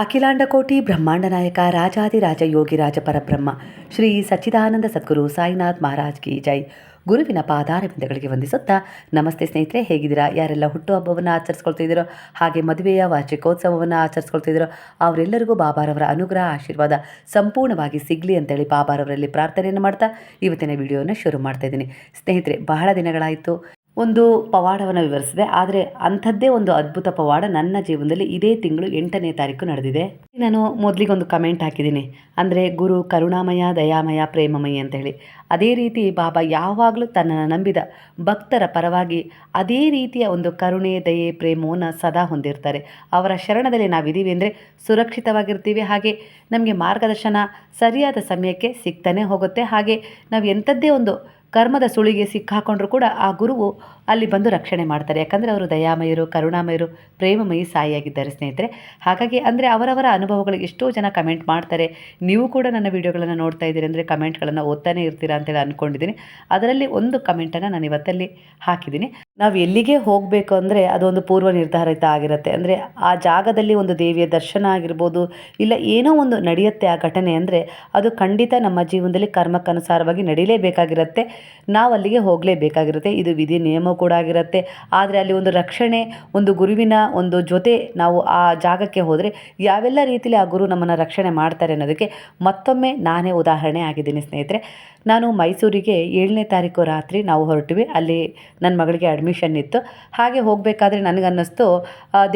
ಅಖಿಲಾಂಡಕೋಟಿ ಬ್ರಹ್ಮಾಂಡ ನಾಯಕ ರಾಜಾದಿರಾಜ ಯೋಗಿರಾಜ ಪರಬ್ರಹ್ಮ ಶ್ರೀ ಸಚ್ಚಿದಾನಂದ ಸದ್ಗುರು ಸಾಯಿನಾಥ್ ಮಹಾರಾಜ್ ಕಿ ಜೈ. ಗುರುವಿನ ಪಾದಾರವಿಂದಗಳಿಗೆ ವಂದಿಸುತ್ತಾ, ನಮಸ್ತೆ ಸ್ನೇಹಿತರೆ, ಹೇಗಿದ್ದೀರಾ? ಯಾರೆಲ್ಲ ಹುಟ್ಟುಹಬ್ಬವನ್ನು ಆಚರಿಸ್ಕೊಳ್ತಿದ್ದೀರೋ ಹಾಗೆ ಮದುವೆಯ ವಾರ್ಷಿಕೋತ್ಸವವನ್ನು ಆಚರಿಸ್ಕೊಳ್ತಿದ್ದೀರೋ ಅವರೆಲ್ಲರಿಗೂ ಬಾಬಾರವರ ಅನುಗ್ರಹ, ಆಶೀರ್ವಾದ ಸಂಪೂರ್ಣವಾಗಿ ಸಿಗಲಿ ಅಂತೇಳಿ ಬಾಬಾರವರಲ್ಲಿ ಪ್ರಾರ್ಥನೆಯನ್ನು ಮಾಡ್ತಾ ಇವತ್ತಿನ ವಿಡಿಯೋನ ಶುರು ಮಾಡ್ತಾ ಇದ್ದೀನಿ. ಸ್ನೇಹಿತರೆ, ಬಹಳ ದಿನಗಳಾಯಿತು. ಒಂದು ಪವಾಡವನ್ನು ವಿವರಿಸಿದೆ. ಆದರೆ ಅಂಥದ್ದೇ ಒಂದು ಅದ್ಭುತ ಪವಾಡ ನನ್ನ ಜೀವನದಲ್ಲಿ ಇದೇ ತಿಂಗಳು ಎಂಟನೇ ತಾರೀಕು ನಡೆದಿದೆ. ನಾನು ಮೊದಲಿಗೆ ಒಂದು ಕಮೆಂಟ್ ಹಾಕಿದ್ದೀನಿ. ಅಂದರೆ, ಗುರು, ಕರುಣಾಮಯ, ದಯಾಮಯ, ಪ್ರೇಮಮಯ ಅಂತ ಹೇಳಿ. ಅದೇ ರೀತಿ ಬಾಬಾ ಯಾವಾಗಲೂ ತನ್ನನ್ನು ನಂಬಿದ ಭಕ್ತರ ಪರವಾಗಿ ಅದೇ ರೀತಿಯ ಒಂದು ಕರುಣೆ, ದಯೆ, ಪ್ರೇಮವನ್ನು ಸದಾ ಹೊಂದಿರ್ತಾರೆ. ಅವರ ಶರಣದಲ್ಲಿ ನಾವಿದ್ದೀವಿ ಅಂದರೆ ಸುರಕ್ಷಿತವಾಗಿರ್ತೀವಿ. ಹಾಗೆ ನಮಗೆ ಮಾರ್ಗದರ್ಶನ ಸರಿಯಾದ ಸಮಯಕ್ಕೆ ಸಿಗ್ತಾನೆ ಹೋಗುತ್ತೆ. ಹಾಗೆ ನಾವು ಎಂಥದ್ದೇ ಒಂದು ಕರ್ಮದ ಸುಳಿಗೆ ಸಿಕ್ಕಾಕೊಂಡ್ರೂ ಕೂಡ ಆ ಗುರುವು ಅಲ್ಲಿ ಬಂದು ರಕ್ಷಣೆ ಮಾಡ್ತಾರೆ. ಯಾಕಂದರೆ ಅವರು ದಯಾಮಯರು, ಕರುಣಾಮಯರು, ಪ್ರೇಮಮಯಿ ಸಾಯಿಯಾಗಿದ್ದಾರೆ ಸ್ನೇಹಿತರೆ. ಹಾಗಾಗಿ ಅಂದರೆ ಅವರವರ ಅನುಭವಗಳಿಗೆ ಎಷ್ಟೋ ಜನ ಕಮೆಂಟ್ ಮಾಡ್ತಾರೆ. ನೀವು ಕೂಡ ನನ್ನ ವಿಡಿಯೋಗಳನ್ನು ನೋಡ್ತಾ ಇದ್ದೀರಿ ಅಂದರೆ ಕಮೆಂಟ್ಗಳನ್ನು ಓದ್ತಾನೆ ಇರ್ತೀರಾ ಅಂತೇಳಿ ಅಂದ್ಕೊಂಡಿದ್ದೀನಿ ಅದರಲ್ಲಿ ಒಂದು ಕಮೆಂಟನ್ನು ನಾನು ಇವತ್ತಲ್ಲಿ ಹಾಕಿದ್ದೀನಿ. ನಾವು ಎಲ್ಲಿಗೆ ಹೋಗಬೇಕು ಅಂದರೆ ಅದೊಂದು ಪೂರ್ವ ನಿರ್ಧಾರಿತ ಆಗಿರುತ್ತೆ. ಅಂದರೆ ಆ ಜಾಗದಲ್ಲಿ ಒಂದು ದೇವಿಯ ದರ್ಶನ ಆಗಿರ್ಬೋದು, ಇಲ್ಲ ಏನೋ ಒಂದು ನಡೆಯುತ್ತೆ ಆ ಘಟನೆ ಅಂದರೆ ಅದು ಖಂಡಿತ ನಮ್ಮ ಜೀವನದಲ್ಲಿ ಕರ್ಮಕ್ಕನುಸಾರವಾಗಿ ನಡೀಲೇಬೇಕಾಗಿರುತ್ತೆ. ನಾವು ಅಲ್ಲಿಗೆ ಹೋಗಲೇಬೇಕಾಗಿರುತ್ತೆ. ಇದು ವಿಧಿ ನಿಯಮ ಕೂಡ ಆಗಿರುತ್ತೆ. ಆದರೆ ಅಲ್ಲಿ ಒಂದು ರಕ್ಷಣೆ, ಒಂದು ಗುರುವಿನ ಒಂದು ಜೊತೆ ನಾವು ಆ ಜಾಗಕ್ಕೆ ಹೋದರೆ ಯಾವೆಲ್ಲ ರೀತಿಯಲ್ಲಿ ಆ ಗುರು ನಮ್ಮನ್ನು ರಕ್ಷಣೆ ಮಾಡ್ತಾರೆ ಅನ್ನೋದಕ್ಕೆ ಮತ್ತೊಮ್ಮೆ ನಾನೇ ಉದಾಹರಣೆ ಆಗಿದ್ದೀನಿ ಸ್ನೇಹಿತರೆ. ನಾನು ಮೈಸೂರಿಗೆ ಏಳನೇ ತಾರೀಕು ರಾತ್ರಿ ನಾವು ಹೊರಟಿವಿ. ಅಲ್ಲಿ ನನ್ನ ಮಗಳಿಗೆ ಅಡ್ಮಿಷನ್ ಇತ್ತು. ಹಾಗೆ ಹೋಗಬೇಕಾದ್ರೆ ನನಗನ್ನಿಸ್ತು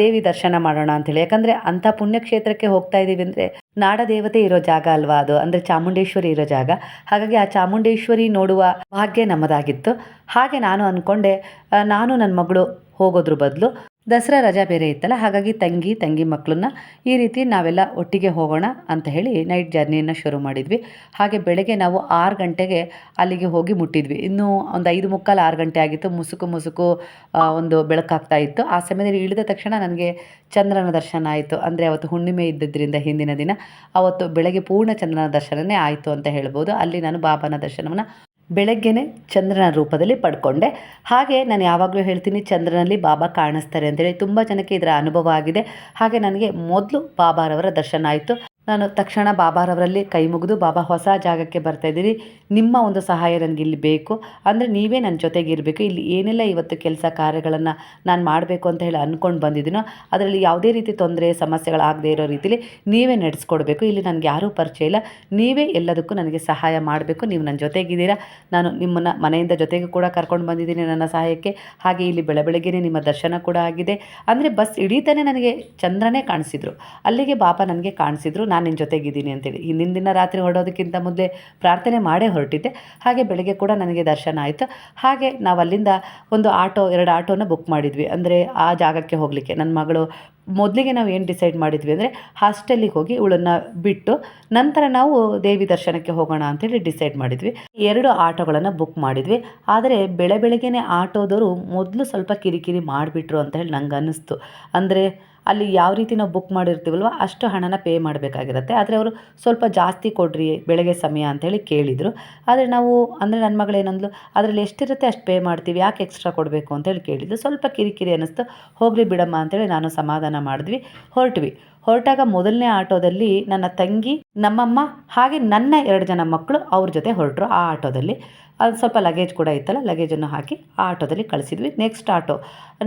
ದೇವಿ ದರ್ಶನ ಮಾಡೋಣ ಅಂಥೇಳಿ ಯಾಕಂದರೆ ಅಂಥ ಪುಣ್ಯಕ್ಷೇತ್ರಕ್ಕೆ ಹೋಗ್ತಾ ಇದ್ದೀವಿ ಅಂದರೆ ನಾಡದೇವತೆ ಇರೋ ಜಾಗ ಅಲ್ವಾ ಅದು? ಅಂದರೆ ಚಾಮುಂಡೇಶ್ವರಿ ಇರೋ ಜಾಗ. ಹಾಗಾಗಿ ಆ ಚಾಮುಂಡೇಶ್ವರಿ ನೋಡುವ ಭಾಗ್ಯ ನಮ್ಮದಾಗಿತ್ತು. ಹಾಗೆ ನಾನು ಅಂದ್ಕೊಂಡೆ ನಾನು ನನ್ನ ಮಗಳು ಹೋಗೋದ್ರ ಬದಲು ದಸರಾ ರಜಾ ಬೇರೆ ಇತ್ತಲ್ಲ, ಹಾಗಾಗಿ ತಂಗಿ ತಂಗಿ ಮಕ್ಕಳನ್ನ ಈ ರೀತಿ ನಾವೆಲ್ಲ ಒಟ್ಟಿಗೆ ಹೋಗೋಣ ಅಂತ ಹೇಳಿ ನೈಟ್ ಜರ್ನಿಯನ್ನು ಶುರು ಮಾಡಿದ್ವಿ. ಹಾಗೆ ಬೆಳಗ್ಗೆ ನಾವು ಆರು ಗಂಟೆಗೆ ಅಲ್ಲಿಗೆ ಹೋಗಿ ಮುಟ್ಟಿದ್ವಿ. ಇನ್ನೂ ಒಂದು ಐದು ಮುಕ್ಕಾಲು ಆರು ಗಂಟೆ ಆಗಿತ್ತು. ಮುಸುಕು ಮುಸುಕು ಒಂದು ಬೆಳಕಾಗ್ತಾ ಇತ್ತು. ಆ ಸಮಯದಲ್ಲಿ ಇಳಿದ ತಕ್ಷಣ ನನಗೆ ಚಂದ್ರನ ದರ್ಶನ ಆಯಿತು. ಅಂದರೆ ಅವತ್ತು ಹುಣ್ಣಿಮೆ ಇದ್ದಿದ್ದರಿಂದ ಹಿಂದಿನ ದಿನ, ಅವತ್ತು ಬೆಳಗ್ಗೆ ಪೂರ್ಣ ಚಂದ್ರನ ದರ್ಶನವೇ ಆಯಿತು ಅಂತ ಹೇಳ್ಬೋದು. ಅಲ್ಲಿ ನಾನು ಬಾಬಾನ ದರ್ಶನವನ್ನು ಬೆಳಗ್ಗೆನೆ ಚಂದ್ರನ ರೂಪದಲ್ಲಿ ಪಡ್ಕೊಂಡೆ. ಹಾಗೆ ನಾನು ಯಾವಾಗಲೂ ಹೇಳ್ತೀನಿ, ಚಂದ್ರನಲ್ಲಿ ಬಾಬಾ ಕಾಣಿಸ್ತಾರೆ ಅಂತೇಳಿ. ತುಂಬ ಜನಕ್ಕೆ ಇದರ ಅನುಭವ ಆಗಿದೆ. ಹಾಗೆ ನನಗೆ ಮೊದಲು ಬಾಬಾರವರ ದರ್ಶನ ಆಯಿತು. ನಾನು ತಕ್ಷಣ ಬಾಬಾರವರಲ್ಲಿ ಕೈ ಮುಗಿದು, ಬಾಬಾ, ಹೊಸ ಜಾಗಕ್ಕೆ ಬರ್ತಾ ಇದ್ದೀರಿ. ನಿಮ್ಮ ಒಂದು ಸಹಾಯ ನನಗೆ ಇಲ್ಲಿ ಬೇಕು. ಅಂದರೆ ನೀವೇ ನನ್ನ ಜೊತೆಗೆ ಇರಬೇಕು. ಇಲ್ಲಿ ಏನೆಲ್ಲ ಇವತ್ತು ಕೆಲಸ ಕಾರ್ಯಗಳನ್ನು ನಾನು ಮಾಡಬೇಕು ಅಂತ ಹೇಳಿ ಅಂದ್ಕೊಂಡು ಬಂದಿದ್ದೀನೋ, ಅದರಲ್ಲಿ ಯಾವುದೇ ರೀತಿ ತೊಂದರೆ ಸಮಸ್ಯೆಗಳಾಗದೇ ಇರೋ ರೀತಿಲಿ ನೀವೇ ನಡೆಸ್ಕೊಡ್ಬೇಕು. ಇಲ್ಲಿ ನನಗೆ ಯಾರೂ ಪರಿಚಯ ಇಲ್ಲ. ನೀವೇ ಎಲ್ಲದಕ್ಕೂ ನನಗೆ ಸಹಾಯ ಮಾಡಬೇಕು. ನೀವು ನನ್ನ ಜೊತೆಗಿದ್ದೀರಾ? ನಾನು ನಿಮ್ಮನ್ನು ಮನೆಯಿಂದ ಜೊತೆಗೆ ಕೂಡ ಕರ್ಕೊಂಡು ಬಂದಿದ್ದೀನಿ ನನ್ನ ಸಹಾಯಕ್ಕೆ. ಹಾಗೆ ಇಲ್ಲಿ ಬೆಳ ಬೆಳಗ್ಗೆನೇ ನಿಮ್ಮ ದರ್ಶನ ಕೂಡ ಆಗಿದೆ. ಅಂದರೆ ಬಸ್ ಇಡೀತಾನೆ ನನಗೆ ಚಂದ್ರನೇ ಕಾಣಿಸಿದ್ರು. ಅಲ್ಲಿಗೆ ಬಾಬಾ ನನಗೆ ಕಾಣಿಸಿದ್ರು. ನಿನ್ನ ಜೊತೆಗಿದ್ದೀನಿ ಅಂತೇಳಿ. ಹಿಂದಿನ ದಿನ ರಾತ್ರಿ ಹೊರಡೋದಕ್ಕಿಂತ ಮೊದಲೇ ಪ್ರಾರ್ಥನೆ ಮಾಡೇ ಹೊರಟಿದ್ದೆ. ಹಾಗೆ ಬೆಳಗ್ಗೆ ಕೂಡ ನನಗೆ ದರ್ಶನ ಆಯಿತು. ಹಾಗೆ ನಾವು ಅಲ್ಲಿಂದ ಒಂದು ಆಟೋ, ಎರಡು ಆಟೋನ ಬುಕ್ ಮಾಡಿದ್ವಿ. ಅಂದರೆ ಆ ಜಾಗಕ್ಕೆ ಹೋಗಲಿಕ್ಕೆ. ನನ್ನ ಮಗಳು ಮೊದಲಿಗೆ ನಾವು ಏನು ಡಿಸೈಡ್ ಮಾಡಿದ್ವಿ ಅಂದರೆ ಹಾಸ್ಟೆಲಿಗೆ ಹೋಗಿ ಇವಳನ್ನು ಬಿಟ್ಟು ನಂತರ ನಾವು ದೇವಿ ದರ್ಶನಕ್ಕೆ ಹೋಗೋಣ ಅಂತೇಳಿ ಡಿಸೈಡ್ ಮಾಡಿದ್ವಿ. ಎರಡು ಆಟೋಗಳನ್ನು ಬುಕ್ ಮಾಡಿದ್ವಿ. ಆದರೆ ಬೆಳೆ ಬೆಳಗ್ಗೆನೆ ಆಟೋದವರು ಮೊದಲು ಸ್ವಲ್ಪ ಕಿರಿಕಿರಿ ಮಾಡಿಬಿಟ್ರು ಅಂತ ಹೇಳಿ ನಂಗೆ ಅನ್ನಿಸ್ತು. ಅಂದರೆ ಅಲ್ಲಿ ಯಾವ ರೀತಿ ನಾವು ಬುಕ್ ಮಾಡಿರ್ತೀವಲ್ವ ಅಷ್ಟು ಹಣನ ಪೇ ಮಾಡಬೇಕಾಗಿರುತ್ತೆ. ಆದರೆ ಅವರು ಸ್ವಲ್ಪ ಜಾಸ್ತಿ ಕೊಡ್ರಿ, ಬೆಳಗ್ಗೆ ಸಮಯ ಅಂತೇಳಿ ಕೇಳಿದರು. ಆದರೆ ನಾವು, ಅಂದರೆ ನನ್ನ ಮಗಳೇನಂದ್ಲು ಅದರಲ್ಲಿ ಎಷ್ಟಿರುತ್ತೆ ಅಷ್ಟು ಪೇ ಮಾಡ್ತೀವಿ, ಯಾಕೆ ಎಕ್ಸ್ಟ್ರಾ ಕೊಡಬೇಕು ಅಂತೇಳಿ ಕೇಳಿದ್ದು ಸ್ವಲ್ಪ ಕಿರಿಕಿರಿ ಅನ್ನಿಸ್ತು ಹೋಗಲಿ ಬಿಡಮ್ಮ ಅಂತೇಳಿ ನಾನು ಸಮಾಧಾನ ಮಾಡಿದ್ವಿ, ಹೊರಟ್ವಿ. ಹೊರಟಾಗ ಮೊದಲನೇ ಆಟೋದಲ್ಲಿ ನನ್ನ ತಂಗಿ, ನಮ್ಮಮ್ಮ ಹಾಗೆ ನನ್ನ ಎರಡು ಜನ ಮಕ್ಕಳು ಅವ್ರ ಜೊತೆ ಹೊರಟರು ಆ ಆಟೋದಲ್ಲಿ. ಅದು ಸ್ವಲ್ಪ ಲಗೇಜ್ ಕೂಡ ಇತ್ತಲ್ಲ ಲಗೇಜನ್ನು ಹಾಕಿ ಆ ಆಟೋದಲ್ಲಿ ಕಳಿಸಿದ್ವಿ. ನೆಕ್ಸ್ಟ್ ಆಟೋ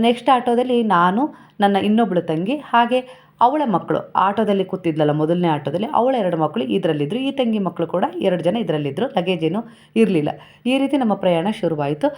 ನೆಕ್ಸ್ಟ್ ಆಟೋದಲ್ಲಿ ನಾನು, ನನ್ನ ಇನ್ನೊಬ್ಬಳು ತಂಗಿ ಹಾಗೆ ಅವಳ ಮಕ್ಕಳು. ಆಟೋದಲ್ಲಿ ಕೂತಿದ್ಲಲ್ಲ, ಮೊದಲನೇ ಆಟೋದಲ್ಲಿ ಅವಳ ಎರಡು ಮಕ್ಕಳು ಇದರಲ್ಲಿದ್ದರು ಈ ತಂಗಿ ಮಕ್ಕಳು ಕೂಡ ಎರಡು ಜನ ಇದರಲ್ಲಿದ್ದರು ಲಗೇಜ್ ಏನು ಇರಲಿಲ್ಲ. ಈ ರೀತಿ ನಮ್ಮ ಪ್ರಯಾಣ ಶುರುವಾಯಿತು.